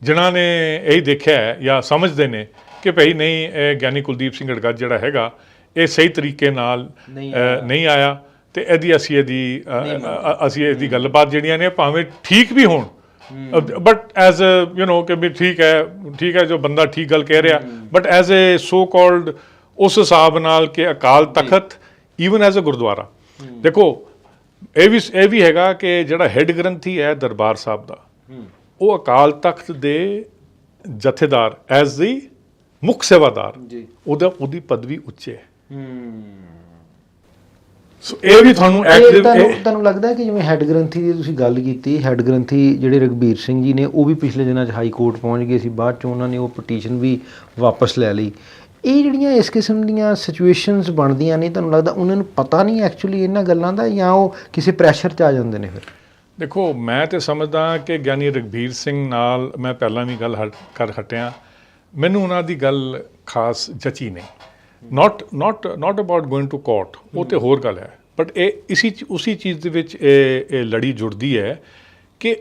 ਜਿਨ੍ਹਾਂ ਨੇ ਇਹੀ ਦੇਖਿਆ ਜਾਂ ਸਮਝਦੇ ਨੇ ਕਿ ਭਈ ਨਹੀਂ ਇਹ ਗਿਆਨੀ ਕੁਲਦੀਪ ਸਿੰਘ ਗੜਗੱਜ ਜਿਹੜਾ ਹੈਗਾ ਇਹ ਸਹੀ ਤਰੀਕੇ ਨਾਲ ਨਹੀਂ ਅ, ਆਇਆ। ਤੇ ਇਹਦੀ ਅਸੀਂ ਇਹਦੀ ਅ, ਅ, ਅਸੀਂ ਇਹਦੀ ਗੱਲਬਾਤ ਜਿਹੜੀਆਂ ਨੇ ਭਾਵੇਂ ਠੀਕ ਵੀ ਹੋਣ ਬਟ ਐਜ਼ ਯੂ نو ਕਿ ਵੀ ਠੀਕ ਹੈ ਠੀਕ ਹੈ ਜੋ ਬੰਦਾ ਠੀਕ ਗੱਲ ਕਹਿ ਰਿਹਾ but as a so called ਉਸ ਹਿਸਾਬ ਨਾਲ ਕਿ Akal Takht even as a gurdwara. ਦੇਖੋ ਇਹ ਵੀ ਇਹ ਵੀ ਹੈਗਾ ਕਿ ਜਿਹੜਾ ਹੈੱਡ ਗ੍ਰੰਥੀ ਹੈ ਦਰਬਾਰ ਸਾਹਿਬ ਦਾ। ਉਹ ਅਕਾਲ ਤਖਤ ਦੇ ਜਥੇਦਾਰ ਐਜ਼ ਦੀ ਮੁੱਖ ਸੇਵਾਦਾਰ। ਜੀ। ਉਹਦਾ ਉਹਦੀ ਪਦਵੀ ਉੱਚੇ ਹੈ। ਸੋ ਇਹ ਵੀ ਤੁਹਾਨੂੰ ਐਕਟਿਵ ਤੁਹਾਨੂੰ ਲੱਗਦਾ ਕਿ ਜਿਵੇਂ ਹੈੱਡ ਗ੍ਰੰਥੀ ਦੀ ਤੁਸੀਂ ਗੱਲ ਕੀਤੀ ਹੈੱਡ ਗ੍ਰੰਥੀ ਜਿਹੜੇ ਰਗਬੀਰ ਸਿੰਘ ਜੀ ਨੇ ਉਹ ਵੀ ਪਿਛਲੇ ਦਿਨਾਂ 'ਚ ਹਾਈ ਕੋਰਟ ਪਹੁੰਚ ਗਏ ਸੀ ਬਾਅਦ 'ਚ ਉਹਨਾਂ ਨੇ ਉਹ ਪਟੀਸ਼ਨ ਵੀ ਵਾਪਸ ਲੈ ਲਈ। ਇਹ ਜਿਹੜੀਆਂ ਇਸ ਕਿਸਮ ਦੀਆਂ ਸਿਚੁਏਸ਼ਨਸ ਬਣਦੀਆਂ ਨੇ ਤੁਹਾਨੂੰ ਲੱਗਦਾ ਉਹਨਾਂ ਨੂੰ ਪਤਾ ਨਹੀਂ ਐਕਚੁਅਲੀ ਇਹਨਾਂ ਗੱਲਾਂ ਦਾ ਜਾਂ ਉਹ ਕਿਸੇ ਪ੍ਰੈਸ਼ਰ 'ਚ ਆ ਜਾਂਦੇ ਨੇ ਫਿਰ? ਦੇਖੋ ਮੈਂ ਤੇ ਸਮਝਦਾ ਕਿ ਗਿਆਨੀ ਰਗਬੀਰ ਸਿੰਘ ਨਾਲ ਮੈਂ ਪਹਿਲਾਂ ਵੀ ਗੱਲ ਕਰ ਹਟਿਆ। ਮੈਨੂੰ ਉਹਨਾਂ ਦੀ ਗੱਲ ਖਾਸ ਜਚੀ ਨਹੀਂ। Not not not about going to court ਉਹ ਤੇ ਹੋਰ ਗੱਲ ਹੈ। ਬਟ ਇਹ ਇਸੀ ਉਸੀ ਚੀਜ਼ ਦੇ ਵਿੱਚ ਇਹ ਇਹ ਲੜੀ ਜੁੜਦੀ ਹੈ ਕਿ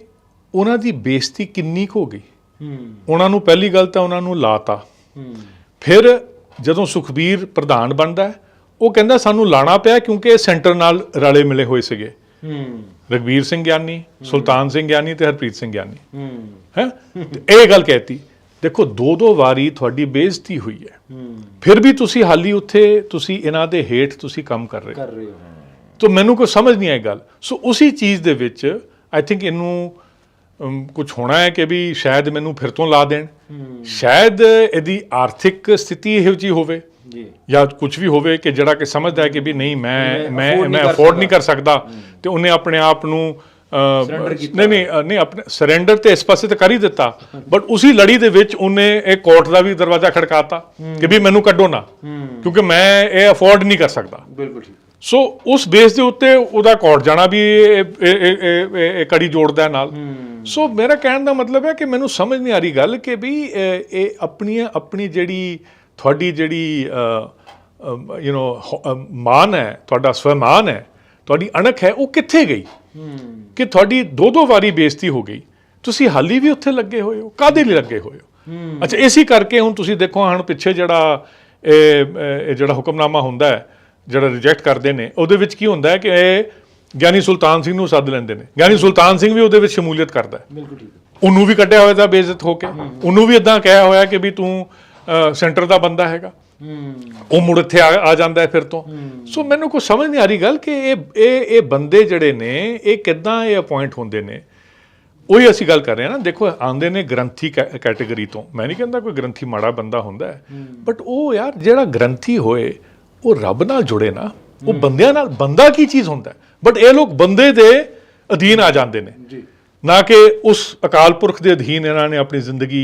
ਉਹਨਾਂ ਦੀ ਬੇਇੱਜ਼ਤੀ ਕਿੰਨੀ ਹੋ ਗਈ। ਉਹਨਾਂ ਨੂੰ ਪਹਿਲੀ ਗੱਲ ਤਾਂ ਉਹਨਾਂ ਨੂੰ ਲਾਤਾ। ਫਿਰ ਜਦੋਂ ਸੁਖਬੀਰ ਪ੍ਰਧਾਨ ਬਣਦਾ ਉਹ ਕਹਿੰਦਾ ਸਾਨੂੰ ਲਾਣਾ ਪਿਆ ਕਿਉਂਕਿ ਇਹ ਸੈਂਟਰ ਨਾਲ ਰਲੇ ਮਿਲੇ ਹੋਏ ਸੀਗੇ। ਹੂੰ। ਰਗਵੀਰ ਸਿੰਘ ਗਿਆਨੀ ਸੁਲਤਾਨ ਸਿੰਘ ਗਿਆਨੀ ਤੇ ਹਰਪ੍ਰੀਤ ਸਿੰਘ ਗਿਆਨੀ। ਹੂੰ। ਇਹ ਗੱਲ ਕਹਿਤੀ ਦੇਖੋ ਦੋ ਦੋ ਵਾਰੀ ਤੁਹਾਡੀ ਬੇਇੱਜ਼ਤੀ ਹੋਈ ਹੈ। ਫਿਰ ਵੀ ਤੁਸੀਂ ਹਾਲੀ ਉੱਥੇ ਤੁਸੀਂ ਇਹਨਾਂ ਦੇ ਹੇਠ ਤੁਸੀਂ ਕੰਮ ਕਰ ਰਹੇ ਕਰ ਰਹੇ ਹੋ ਤਾਂ ਮੈਨੂੰ ਕੋਈ ਸਮਝ ਨਹੀਂ ਆਈ ਗੱਲ। ਸੋ ਉਸੇ ਚੀਜ਼ ਦੇ ਵਿੱਚ ਆਈ ਥਿੰਕ ਇਹਨੂੰ ਕੁਝ ਹੋਣਾ ਹੈ ਕਿ ਵੀ ਸ਼ਾਇਦ ਮੈਨੂੰ ਫਿਰ ਤੋਂ ਲਾ ਦੇਣ। ਸ਼ਾਇਦ ਇਹਦੀ ਆਰਥਿਕ ਸਥਿਤੀ ਇਹੋ ਜਿਹੀ ਹੋਵੇ। ਜੀ। ਜਾਂ ਕੁਝ ਵੀ ਹੋਵੇ ਕਿ ਜਿਹੜਾ ਕਿ ਸਮਝਦਾ ਹੈ ਕਿ ਵੀ ਨਹੀਂ ਮੈਂ ਮੈਂ ਮੈਂ ਅਫੋਰਡ ਨਹੀਂ ਕਰ ਸਕਦਾ। ਤੇ ਉਹਨੇ ਆਪਣੇ ਆਪ ਨੂੰ। ਨਹੀਂ ਨਹੀਂ ਨਹੀਂ ਆਪਣੇ ਸਰੈਂਡਰ ਤੇ ਇਸ ਪਾਸੇ ਤਾਂ ਕਰ ਹੀ ਦਿੱਤਾ। ਬਟ ਉਸੇ ਲੜੀ ਦੇ ਵਿੱਚ ਉਹਨੇ ਇਹ ਕੋਰਟ ਦਾ ਵੀ ਦਰਵਾਜ਼ਾ ਖੜਕਾਤਾ ਕਿ ਵੀ ਮੈਨੂੰ ਕੱਢੋ ਨਾ। ਕਿਉਂਕਿ ਮੈਂ ਇਹ ਅਫੋਰਡ ਨਹੀਂ ਕਰ ਸਕਦਾ। ਬਿਲਕੁਲ ਠੀਕ। ਸੋ ਉਸ ਬੇਸ ਦੇ ਉੱਤੇ ਉਹਦਾ ਕੋਰਟ ਜਾਣਾ ਵੀ ਇਹ ਕੜੀ ਜੋੜਦਾ ਨਾਲ। ਸੋ ਮੇਰਾ ਕਹਿਣ ਦਾ ਮਤਲਬ ਹੈ ਕਿ ਮੈਨੂੰ ਸਮਝ ਨਹੀਂ ਆ ਰਹੀ ਗੱਲ ਕਿ ਵੀ ਇਹ ਆਪਣੀ ਆਪਣੀ ਜਿਹੜੀ ਤੁਹਾਡੀ ਜਿਹੜੀ ਯੂ نو ਮਾਨ ਹੈ ਤੁਹਾਡਾ ਸਵੈਮਾਨ ਹੈ ਤੁਹਾਡੀ ਅਣਖ ਹੈ ਉਹ ਕਿੱਥੇ ਗਈ? ਕਿ ਤੁਹਾਡੀ ਦੋ ਦੋ ਵਾਰੀ ਬੇਇੱਜ਼ਤੀ ਹੋ ਗਈ। ਤੁਸੀਂ ਹਾਲੀ ਵੀ ਉੱਥੇ ਲੱਗੇ ਹੋਏ ਹੋ ਕਾਦੇ ਲਈ ਲੱਗੇ ਹੋਏ ਹੋ? ਅੱਛਾ ਇਸੇ ਕਰਕੇ ਹੁਣ ਤੁਸੀਂ ਦੇਖੋ ਹੁਣ ਪਿੱਛੇ ਜਿਹੜਾ ਇਹ ਇਹ ਜਿਹੜਾ ਹੁਕਮਨਾਮਾ ਹੁੰਦਾ ਹੈ ਜਿਹੜਾ ਰਿਜੈਕਟ ਕਰਦੇ ਨੇ ਉਹਦੇ ਵਿੱਚ ਕੀ ਹੁੰਦਾ ਹੈ ਕਿ ਇਹ ਗਿਆਨੀ ਸੁਲਤਾਨ ਸਿੰਘ ਨੂੰ ਸੱਦ ਲੈਂਦੇ ਨੇ। ਗਿਆਨੀ ਸੁਲਤਾਨ ਸਿੰਘ ਵੀ ਉਹਦੇ ਵਿੱਚ ਸ਼ਮੂਲੀਅਤ ਕਰਦਾ ਹੈ। ਬਿਲਕੁਲ ਠੀਕ ਉਹਨੂੰ ਵੀ ਕੱਢਿਆ ਹੋਇਆ ਤਾਂ ਬੇਇੱਜ਼ਤ ਹੋ ਕੇ ਉਹਨੂੰ ਵੀ ਇਦਾਂ ਕਿਹਾ ਹੋਇਆ ਕਿ ਵੀ ਤੂੰ ਸੈਂਟਰ ਦਾ ਬੰਦਾ ਹੈਗਾ। ਉਹ ਮੁੜ ਇੱਥੇ ਆ ਆ ਜਾਂਦਾ ਹੈ ਫਿਰ ਤੋਂ। ਸੋ ਮੈਨੂੰ ਕੋਈ ਸਮਝ ਨਹੀਂ ਆ ਰਹੀ ਗੱਲ ਕਿ ਇਹ ਇਹ ਇਹ ਬੰਦੇ ਜਿਹੜੇ ਨੇ, ਇਹ ਕਿੱਦਾਂ ਇਹ ਅਪਾਇੰਟ ਹੁੰਦੇ ਨੇ? ਉਹੀ ਅਸੀਂ ਗੱਲ ਕਰ ਰਹੇ ਹਾਂ ਨਾ। ਦੇਖੋ ਆਂਦੇ ਨੇ ਗ੍ਰੰਥੀ ਕੈ- ਕੈਟਾਗਰੀ ਤੋਂ। ਮੈਂ ਨਹੀਂ ਕਹਿੰਦਾ ਕੋਈ ਗ੍ਰੰਥੀ ਮਾੜਾ ਬੰਦਾ ਹੁੰਦਾ ਹੈ। ਬਟ ਉਹ ਯਾਰ ਜਿਹੜਾ ਗ੍ਰੰਥੀ ਹੋਏ, ਉਹ ਰੱਬ ਨਾਲ ਜੁੜੇ ਨਾ। ਉਹ ਬੰਦਿਆਂ ਨਾਲ ਬੰਦਾ ਕੀ ਚੀਜ਼ ਹੁੰਦਾ ਬਟ ਇਹ ਲੋਕ ਬੰਦੇ ਦੇ ਅਧੀਨ ਆ ਜਾਂਦੇ ਨੇ। ਜੀ। ਨਾ ਕਿ ਉਸ ਅਕਾਲ ਪੁਰਖ ਦੇ ਅਧੀਨ ਇਹਨਾਂ ਨੇ ਆਪਣੀ ਜ਼ਿੰਦਗੀ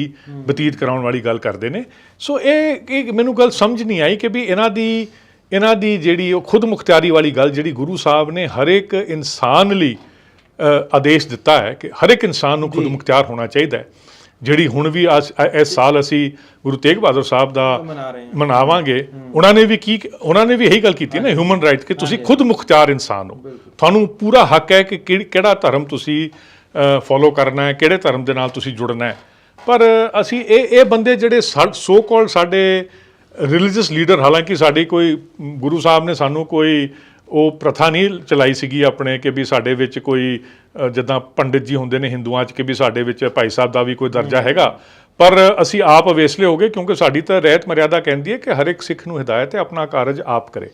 ਬਤੀਤ ਕਰਾਉਣ ਵਾਲੀ ਗੱਲ ਕਰਦੇ ਨੇ। ਸੋ ਇਹ ਇਹ ਮੈਨੂੰ ਗੱਲ ਸਮਝ ਨਹੀਂ ਆਈ ਕਿ ਵੀ ਇਹਨਾਂ ਦੀ ਇਹਨਾਂ ਦੀ ਜਿਹੜੀ ਉਹ ਖੁਦ ਮੁਖਤਿਆਰੀ ਵਾਲੀ ਗੱਲ ਜਿਹੜੀ ਗੁਰੂ ਸਾਹਿਬ ਨੇ ਹਰ ਇੱਕ ਇਨਸਾਨ ਲਈ ਆਦੇਸ਼ ਦਿੱਤਾ ਹੈ ਕਿ ਹਰ ਇੱਕ ਇਨਸਾਨ ਨੂੰ ਖੁਦ ਮੁਖਤਿਆਰ ਹੋਣਾ ਚਾਹੀਦਾ ਹੈ। ਜਿਹੜੀ ਹੁਣ ਵੀ ਇਸ ਸਾਲ ਅਸੀਂ ਗੁਰੂ ਤੇਗ ਬਹਾਦਰ ਸਾਹਿਬ ਦਾ। ਮਨਾਵਾਂਗੇ ਉਹਨਾਂ ਨੇ ਵੀ ਕੀ ਉਹਨਾਂ ਨੇ ਵੀ ਇਹੀ ਗੱਲ ਕੀਤੀ ਨਾ ਹਿਊਮਨ ਰਾਈਟ ਕਿ ਤੁਸੀਂ ਖੁਦ ਮੁਖਤਿਆਰ ਇਨਸਾਨ ਹੋ। ਤੁਹਾਨੂੰ ਪੂਰਾ ਹੱਕ ਹੈ ਕਿ ਕਿਹੜਾ ਧਰਮ ਤੁਸੀਂ ਫੋਲੋ ਕਰਨਾ ਹੈ ਕਿਹੜੇ ਧਰਮ ਦੇ ਨਾਲ ਤੁਸੀਂ ਜੁੜਨਾ ਹੈ। ਪਰ ਅਸੀਂ ਇਹ ਇਹ ਬੰਦੇ ਜਿਹੜੇ ਸੋ ਕਾਲਡ ਸਾਡੇ ਰਿਲੀਜੀਅਸ ਲੀਡਰ ਹਾਲਾਂਕਿ ਸਾਡੀ ਕੋਈ ਗੁਰੂ ਸਾਹਿਬ ਨੇ ਸਾਨੂੰ ਕੋਈ ਉਹ ਪ੍ਰਥਾ ਨਹੀਂ ਚਲਾਈ ਸੀਗੀ ਆਪਣੇ ਕਿ ਵੀ ਸਾਡੇ ਵਿੱਚ ਕੋਈ ਜਿੱਦਾਂ ਪੰਡਿਤ ਜੀ ਹੁੰਦੇ ਨੇ ਹਿੰਦੂਆਂ 'ਚ ਕਿ ਵੀ ਸਾਡੇ ਵਿੱਚ ਭਾਈ ਸਾਹਿਬ ਦਾ ਵੀ ਕੋਈ ਦਰਜਾ ਹੈਗਾ। ਪਰ ਅਸੀਂ ਆਪ ਅਵੇਸਲੇ ਹੋ ਗਏ ਕਿਉਂਕਿ ਸਾਡੀ ਤਾਂ ਰਹਿਤ ਮਰਿਆਦਾ ਕਹਿੰਦੀ ਹੈ ਕਿ ਹਰ ਇੱਕ ਸਿੱਖ ਨੂੰ ਹਦਾਇਤ ਹੈ ਆਪਣਾ ਕਾਰਜ ਆਪ ਕਰੇ।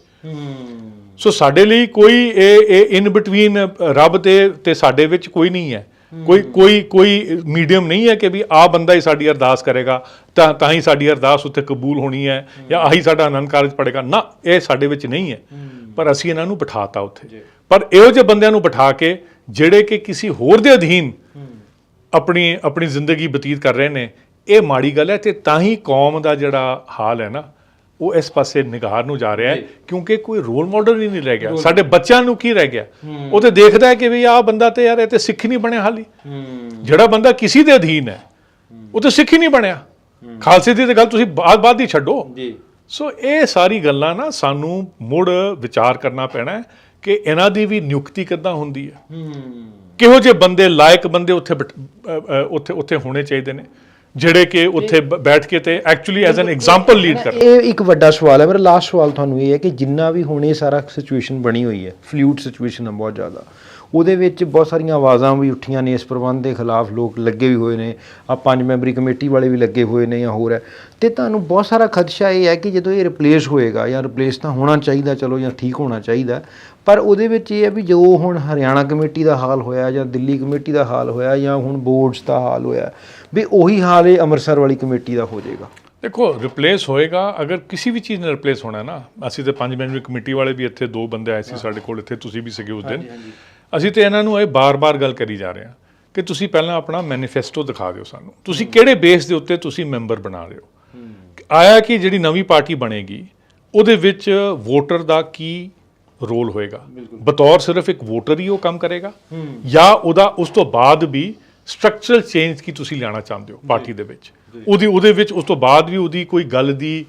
ਸੋ ਸਾਡੇ ਲਈ ਕੋਈ ਇਹ ਇਹ ਇਨ ਬਿਟਵੀਨ ਰੱਬ ਤੇ ਤੇ ਸਾਡੇ ਵਿੱਚ ਕੋਈ ਨਹੀਂ ਹੈ। ਕੋਈ ਕੋਈ ਕੋਈ ਮੀਡੀਅਮ ਨਹੀਂ ਹੈ ਕਿ ਵੀ ਆ ਬੰਦਾ ਹੀ ਸਾਡੀ ਅਰਦਾਸ ਕਰੇਗਾ ਤਾਂ ਤਾਂ ਹੀ ਸਾਡੀ ਅਰਦਾਸ ਉੱਥੇ ਕਬੂਲ ਹੋਣੀ ਹੈ ਜਾਂ ਆਹੀ ਸਾਡਾ ਆਨੰਦ ਕਾਰਜ ਪੜੇਗਾ। ਨਾ ਇਹ ਸਾਡੇ ਵਿੱਚ ਨਹੀਂ ਹੈ। ਪਰ ਅਸੀਂ ਇਹਨਾਂ ਨੂੰ ਬਿਠਾਤਾ ਉੱਥੇ। ਪਰ ਇਹੋ ਜਿਹੇ ਬੰਦਿਆਂ ਨੂੰ ਬਿਠਾ ਕੇ ਜਿਹੜੇ ਕਿ ਕਿਸੇ ਹੋਰ ਦੇ ਅਧੀਨ ਆਪਣੀ ਆਪਣੀ ਜ਼ਿੰਦਗੀ ਬਤੀਤ ਕਰ ਰਹੇ ਨੇ ਇਹ ਮਾੜੀ ਗੱਲ ਹੈ ਤੇ ਤਾਂ ਹੀ ਕੌਮ ਦਾ ਜਿਹੜਾ ਹਾਲ ਹੈ ਨਾ ਉਹ ਇਸ ਪਾਸੇ ਨਿਗਾਰ ਨੂੰ ਜਾ ਰਿਹਾ ਹੈ ਕਿਉਂਕਿ ਕੋਈ ਰੋਲ ਮਾਡਲ ਹੀ ਨਹੀਂ ਰਹਿ ਗਿਆ। ਸਾਡੇ ਬੱਚਿਆਂ ਨੂੰ ਕੀ ਰਹਿ ਗਿਆ? ਉਹ ਤੇ ਦੇਖਦਾ ਹੈ ਕਿ ਵੀ ਆਹ ਬੰਦਾ ਤੇ ਯਾਰ ਇਹ ਤੇ ਸਿੱਖ ਨਹੀਂ ਬਣਿਆ ਹਾਲੀ। ਜਿਹੜਾ ਬੰਦਾ ਕਿਸੇ ਦੇ ਅਧੀਨ ਹੈ ਉਹ ਤੇ ਸਿੱਖ ਹੀ ਨਹੀਂ ਬਣਿਆ। ਖਾਲਸੇ ਦੀ ਤੇ ਗੱਲ ਤੁਸੀਂ ਬਾਅਦ ਬਾਅਦ ਹੀ ਛੱਡੋ। ਜੀ। ਸੋ ਇਹ ਸਾਰੀ ਗੱਲਾਂ ਨਾ ਸਾਨੂੰ ਮੁੜ ਵਿਚਾਰ ਕਰਨਾ ਪੈਣਾ ਹੈ ਕਿ ਇਹਨਾਂ ਦੀ ਵੀ ਨਿਯੁਕਤੀ ਕਿੱਦਾਂ ਹੁੰਦੀ ਹੈ। ਕਿਹੋ ਜਿਹੇ ਬੰਦੇ ਲਾਇਕ ਬੰਦੇ ਉੱਥੇ ਉੱਥੇ ਉੱਥੇ ਹੋਣੇ ਚਾਹੀਦੇ ਨੇ। ਜਿਹੜੇ ਕਿ ਉੱਥੇ ਬ- ਬੈਠ ਕੇ ਤੇ actually as an example lead ਕਰਨ ਇਹ ਇੱਕ ਵੱਡਾ ਸਵਾਲ ਹੈ ਮੇਰਾ ਲਾਸਟ ਸਵਾਲ ਤੁਹਾਨੂੰ ਇਹ ਹੈ ਕਿ ਜਿੰਨਾ ਵੀ ਹੁਣ ਇਹ ਸਾਰਾ ਸਿਚੁਏਸ਼ਨ ਬਣੀ ਹੋਈ ਹੈ ਫਲੂਇਡ ਸਿਚੁਏਸ਼ਨ ਹੈ ਬਹੁਤ ਜ਼ਿਆਦਾ। ਉਹਦੇ ਵਿੱਚ ਬਹੁਤ ਸਾਰੀਆਂ ਆਵਾਜ਼ਾਂ ਵੀ ਉੱਠੀਆਂ ਨੇ ਇਸ ਪ੍ਰਬੰਧ ਦੇ ਖਿਲਾਫ ਲੋਕ ਲੱਗੇ ਵੀ ਹੋਏ ਨੇ। ਆ ਪੰਜ ਮੈਂਬਰੀ ਕਮੇਟੀ ਵਾਲੇ ਵੀ ਲੱਗੇ ਹੋਏ ਨੇ ਜਾਂ ਹੋਰ ਹੈ। ਤੇ ਤੁਹਾਨੂੰ ਬਹੁਤ ਸਾਰਾ ਖਦਸ਼ਾ ਇਹ ਹੈ ਕਿ ਜਦੋਂ ਇਹ ਰਿਪਲੇਸ ਹੋਏਗਾ ਜਾਂ ਰਿਪਲੇਸ ਤਾਂ ਹੋਣਾ ਚਾਹੀਦਾ ਚਲੋ ਜਾਂ ਠੀਕ ਹੋਣਾ ਚਾਹੀਦਾ ਪਰ ਉਹਦੇ ਵਿੱਚ ਇਹ ਹੈ ਵੀ ਜੋ ਹੁਣ ਹਰਿਆਣਾ ਕਮੇਟੀ ਦਾ ਹਾਲ ਹੋਇਆ ਜਾਂ ਦਿੱਲੀ ਕਮੇਟੀ ਦਾ ਹਾਲ ਹੋਇਆ ਜਾਂ ਹੁਣ ਬੋਰਡਸ ਦਾ ਹਾਲ ਹੋਇਆ ਵੀ ਉਹੀ ਹਾਲ ਇਹ ਅੰਮ੍ਰਿਤਸਰ ਵਾਲੀ ਕਮੇਟੀ ਦਾ ਹੋ ਜਾਏਗਾ। ਦੇਖੋ ਰਿਪਲੇਸ ਹੋਏਗਾ ਅਗਰ ਕਿਸੇ ਵੀ ਚੀਜ਼ ਨਾਲ ਰਿਪਲੇਸ ਹੋਣਾ ਨਾ ਅਸੀਂ ਤੇ ਪੰਜ ਮੈਂਬਰੀ ਕਮੇਟੀ ਵਾਲੇ ਵੀ ਇੱਥੇ ਦੋ ਬੰਦੇ ਆਏ ਸੀ ਸਾਡੇ ਕੋਲ ਇੱਥੇ ਤੁਸੀਂ ਵੀ ਸੀਗੇ ਉਸ ਦਿਨ। ਅਸੀਂ ਤੇ ਇਹਨਾਂ ਨੂੰ ਇਹ ਬਾਰ-ਬਾਰ ਗੱਲ ਕਰੀ ਜਾ ਰਹੇ ਹਾਂ ਕਿ ਤੁਸੀਂ ਪਹਿਲਾਂ ਆਪਣਾ ਮੈਨੀਫੈਸਟੋ ਦਿਖਾ ਦਿਓ ਸਾਨੂੰ। ਤੁਸੀਂ ਕਿਹੜੇ ਬੇਸ ਦੇ ਉੱਤੇ ਤੁਸੀਂ ਮੈਂਬਰ ਬਣਾ ਰਹੇ ਹੋ? ਆਇਆ ਕਿ ਜਿਹੜੀ ਨਵੀਂ ਪਾਰਟੀ ਬਣੇਗੀ ਉਹਦੇ ਵਿੱਚ ਵੋਟਰ ਦਾ ਕੀ ਰੋਲ ਹੋਏਗਾ? ਬਤੌਰ ਸਿਰਫ ਇੱਕ ਵੋਟਰ ਹੀ ਉਹ ਕੰਮ ਕਰੇਗਾ? ਜਾਂ ਉਹਦਾ ਉਸ ਤੋਂ ਬਾਅਦ ਵੀ ਸਟਰਕਚਰਲ ਚੇਂਜ ਕੀ ਤੁਸੀਂ ਲਿਆਉਣਾ ਚਾਹੁੰਦੇ ਹੋ ਪਾਰਟੀ ਦੇ ਵਿੱਚ? ਉਹਦੀ ਉਹਦੇ ਵਿੱਚ ਉਸ ਤੋਂ ਬਾਅਦ ਵੀ ਉਹਦੀ ਕੋਈ ਗੱਲ ਦੀ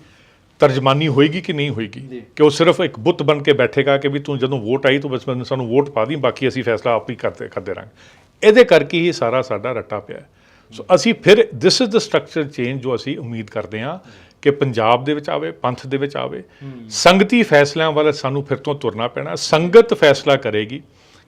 ਤਰਜਮਾਨੀ ਹੋਏਗੀ ਕਿ ਨਹੀਂ ਹੋਏਗੀ? ਕਿ ਉਹ ਸਿਰਫ ਇੱਕ ਬੁੱਤ ਬਣ ਕੇ ਬੈਠੇਗਾ ਕਿ ਵੀ ਤੂੰ ਜਦੋਂ ਵੋਟ ਆਈ ਤੂੰ ਬਸ ਮੈਨੂੰ ਸਾਨੂੰ ਵੋਟ ਪਾ ਦੀ ਬਾਕੀ ਅਸੀਂ ਫੈਸਲਾ ਆਪ ਹੀ ਕਰਦੇ ਕਰਦੇ ਰਹਾਂਗੇ। ਇਹਦੇ ਕਰਕੇ ਹੀ ਸਾਰਾ ਸਾਡਾ ਰੱਟਾ ਪਿਆ। ਸੋ ਅਸੀਂ ਫਿਰ this is the structure change ਜੋ ਅਸੀਂ ਉਮੀਦ ਕਰਦੇ ਹਾਂ ਕਿ ਪੰਜਾਬ ਦੇ ਵਿੱਚ ਆਵੇ ਪੰਥ ਦੇ ਵਿੱਚ ਆਵੇ। ਸੰਗਤੀ ਫੈਸਲਿਆਂ ਵੱਲ ਸਾਨੂੰ ਫਿਰ ਤੋਂ ਤੁਰਨਾ ਪੈਣਾ। ਸੰਗਤ ਫੈਸਲਾ ਕਰੇਗੀ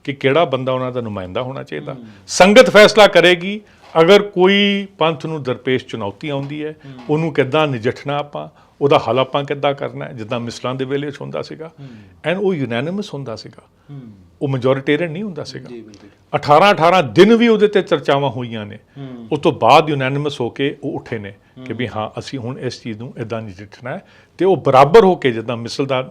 ਕਿ ਕਿਹੜਾ ਬੰਦਾ ਉਹਨਾਂ ਦਾ ਨੁਮਾਇੰਦਾ ਹੋਣਾ ਚਾਹੀਦਾ। ਸੰਗਤ ਫੈਸਲਾ ਕਰੇਗੀ ਅਗਰ ਕੋਈ ਪੰਥ ਨੂੰ ਦਰਪੇਸ਼ ਚੁਣੌਤੀ ਆਉਂਦੀ ਹੈ ਉਹਨੂੰ ਕਿੱਦਾਂ ਨਜਿੱਠਣਾ ਆਪਾਂ ਉਹਦਾ ਹੱਲ ਆਪਾਂ ਕਿੱਦਾਂ ਕਰਨਾ ਹੈ ਜਿੱਦਾਂ ਮਿਸਲਾਂ ਦੇ ਵੇਲੇ ਹੁੰਦਾ ਸੀਗਾ ਐਂਡ ਉਹ ਯੂਨੈਨਿਮਸ ਹੁੰਦਾ ਸੀਗਾ। ਉਹ ਮੈਜੋਰਿਟੇਰੀਅਨ ਨਹੀਂ ਹੁੰਦਾ ਸੀਗਾ। 18 18 ਦਿਨ ਵੀ ਉਹਦੇ ਤੇ ਚਰਚਾਵਾਂ ਹੋਈਆਂ ਨੇ। ਉਸ ਤੋਂ ਬਾਅਦ ਯੂਨੈਨਿਮਸ ਹੋ ਕੇ ਉਹ ਉੱਠੇ ਨੇ ਕਿ ਵੀ ਹਾਂ ਅਸੀਂ ਹੁਣ ਇਸ ਚੀਜ਼ ਨੂੰ ਇਦਾਂ ਨਜਿੱਠਣਾ ਹੈ। ਤੇ ਉਹ ਬਰਾਬਰ ਹੋ ਕੇ ਜਿੱਦਾਂ ਮਿਸਲ ਦਾ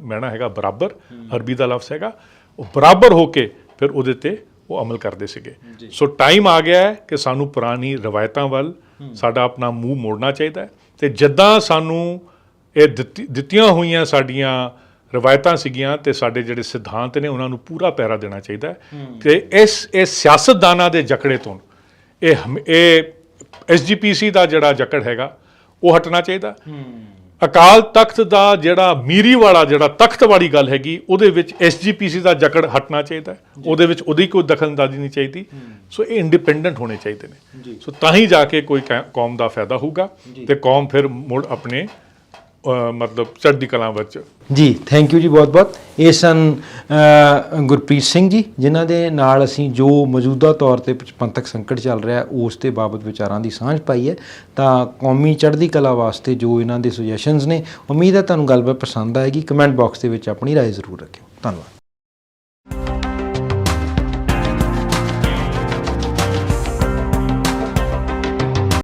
ਮੈਣਾ ਹੈਗਾ ਬਰਾਬਰ ਅਰਬੀ ਦਾ ਲਫ਼ਜ਼ ਹੈਗਾ ਉਹ ਬਰਾਬਰ ਹੋ ਕੇ ਫਿਰ ਉਹਦੇ ਤੇ ਉਹ ਅਮਲ ਕਰਦੇ ਸੀਗੇ। ਸੋ ਟਾਈਮ ਆ ਗਿਆ ਹੈ ਕਿ ਸਾਨੂੰ ਪੁਰਾਣੀ ਰਵਾਇਤਾਂ ਵੱਲ ਸਾਡਾ ਆਪਣਾ ਮੂੰਹ ਮੋੜਨਾ ਚਾਹੀਦਾ ਹੈ ਤੇ ਜਿੱਦਾਂ ਸਾਨੂੰ ਇਹ ਦਿੱਤੀ- ਦਿੱਤੀਆਂ ਹੋਈਆਂ ਸਾਡੀਆਂ ਰਵਾਇਤਾਂ ਸੀਗੀਆਂ ਤੇ ਸਾਡੇ ਜਿਹੜੇ ਸਿਧਾਂਤ ਨੇ ਉਹਨਾਂ ਨੂੰ ਪੂਰਾ ਪਹਿਰਾ ਦੇਣਾ ਚਾਹੀਦਾ ਹੈ। ਤੇ ਇਸ ਇਹ ਸਿਆਸਤਦਾਨਾਂ ਦੇ ਜਕੜੇ ਤੋਂ ਇਹ ਇਹ ਐਸਜੀਪੀਸੀ ਦਾ ਜਿਹੜਾ ਜਕੜ ਹੈਗਾ ਉਹ ਹਟਣਾ ਚਾਹੀਦਾ। ਅਕਾਲ ਤਖਤ ਦਾ ਜਿਹੜਾ ਮੀਰੀ ਵਾਲਾ ਜਿਹੜਾ ਤਖਤ ਵਾਲੀ ਗੱਲ ਹੈਗੀ ਉਹਦੇ ਵਿੱਚ ਐਸਜੀਪੀਸੀ ਦਾ ਜਕੜ ਹਟਣਾ ਚਾਹੀਦਾ। ਉਹਦੇ ਵਿੱਚ ਉਹਦੀ ਕੋਈ ਦਖਲਅੰਦਾਜ਼ੀ ਨਹੀਂ ਚਾਹੀਦੀ। ਸੋ ਇਹ ਇੰਡੀਪੈਂਡੈਂਟ ਹੋਣੇ ਚਾਹੀਦੇ ਨੇ। ਸੋ ਤਾਂ ਹੀ ਜਾ ਕੇ ਕੋਈ ਕੌਮ ਦਾ ਫਾਇਦਾ ਹੋਊਗਾ ਤੇ ਕੌਮ ਫਿਰ ਮੁੜ ਆਪਣੇ ਮਤਲਬ ਚੜ੍ਹਦੀ ਕਲਾ ਵਿੱਚ ਜੀ ਥੈਂਕ ਯੂ ਜੀ ਬਹੁਤ ਬਹੁਤ ਇਹ ਸਨ ਅ, ਗੁਰਪ੍ਰੀਤ ਸਿੰਘ ਜੀ ਜਿਨ੍ਹਾਂ ਦੇ ਨਾਲ ਅਸੀਂ ਜੋ ਮੌਜੂਦਾ ਤੌਰ ਤੇ ਪੰਥਕ ਸੰਕਟ ਚੱਲ ਰਿਹਾ ਉਸ ਦੇ ਬਾਬਤ ਵਿਚਾਰਾਂ ਦੀ ਸਾਂਝ ਪਾਈ ਹੈ ਤਾਂ ਕੌਮੀ ਚੜ੍ਹਦੀ ਕਲਾ ਵਾਸਤੇ ਜੋ ਇਹਨਾਂ ਦੇ ਸੁਜੈਸ਼ਨਸ ਨੇ ਉਮੀਦ ਹੈ ਤੁਹਾਨੂੰ ਗੱਲਬਾਤ ਪਸੰਦ ਆਏਗੀ ਕਮੈਂਟ ਬਾਕਸ ਦੇ ਵਿੱਚ ਆਪਣੀ رائے ਜ਼ਰੂਰ ਰੱਖਿਓ ਧੰਨਵਾਦ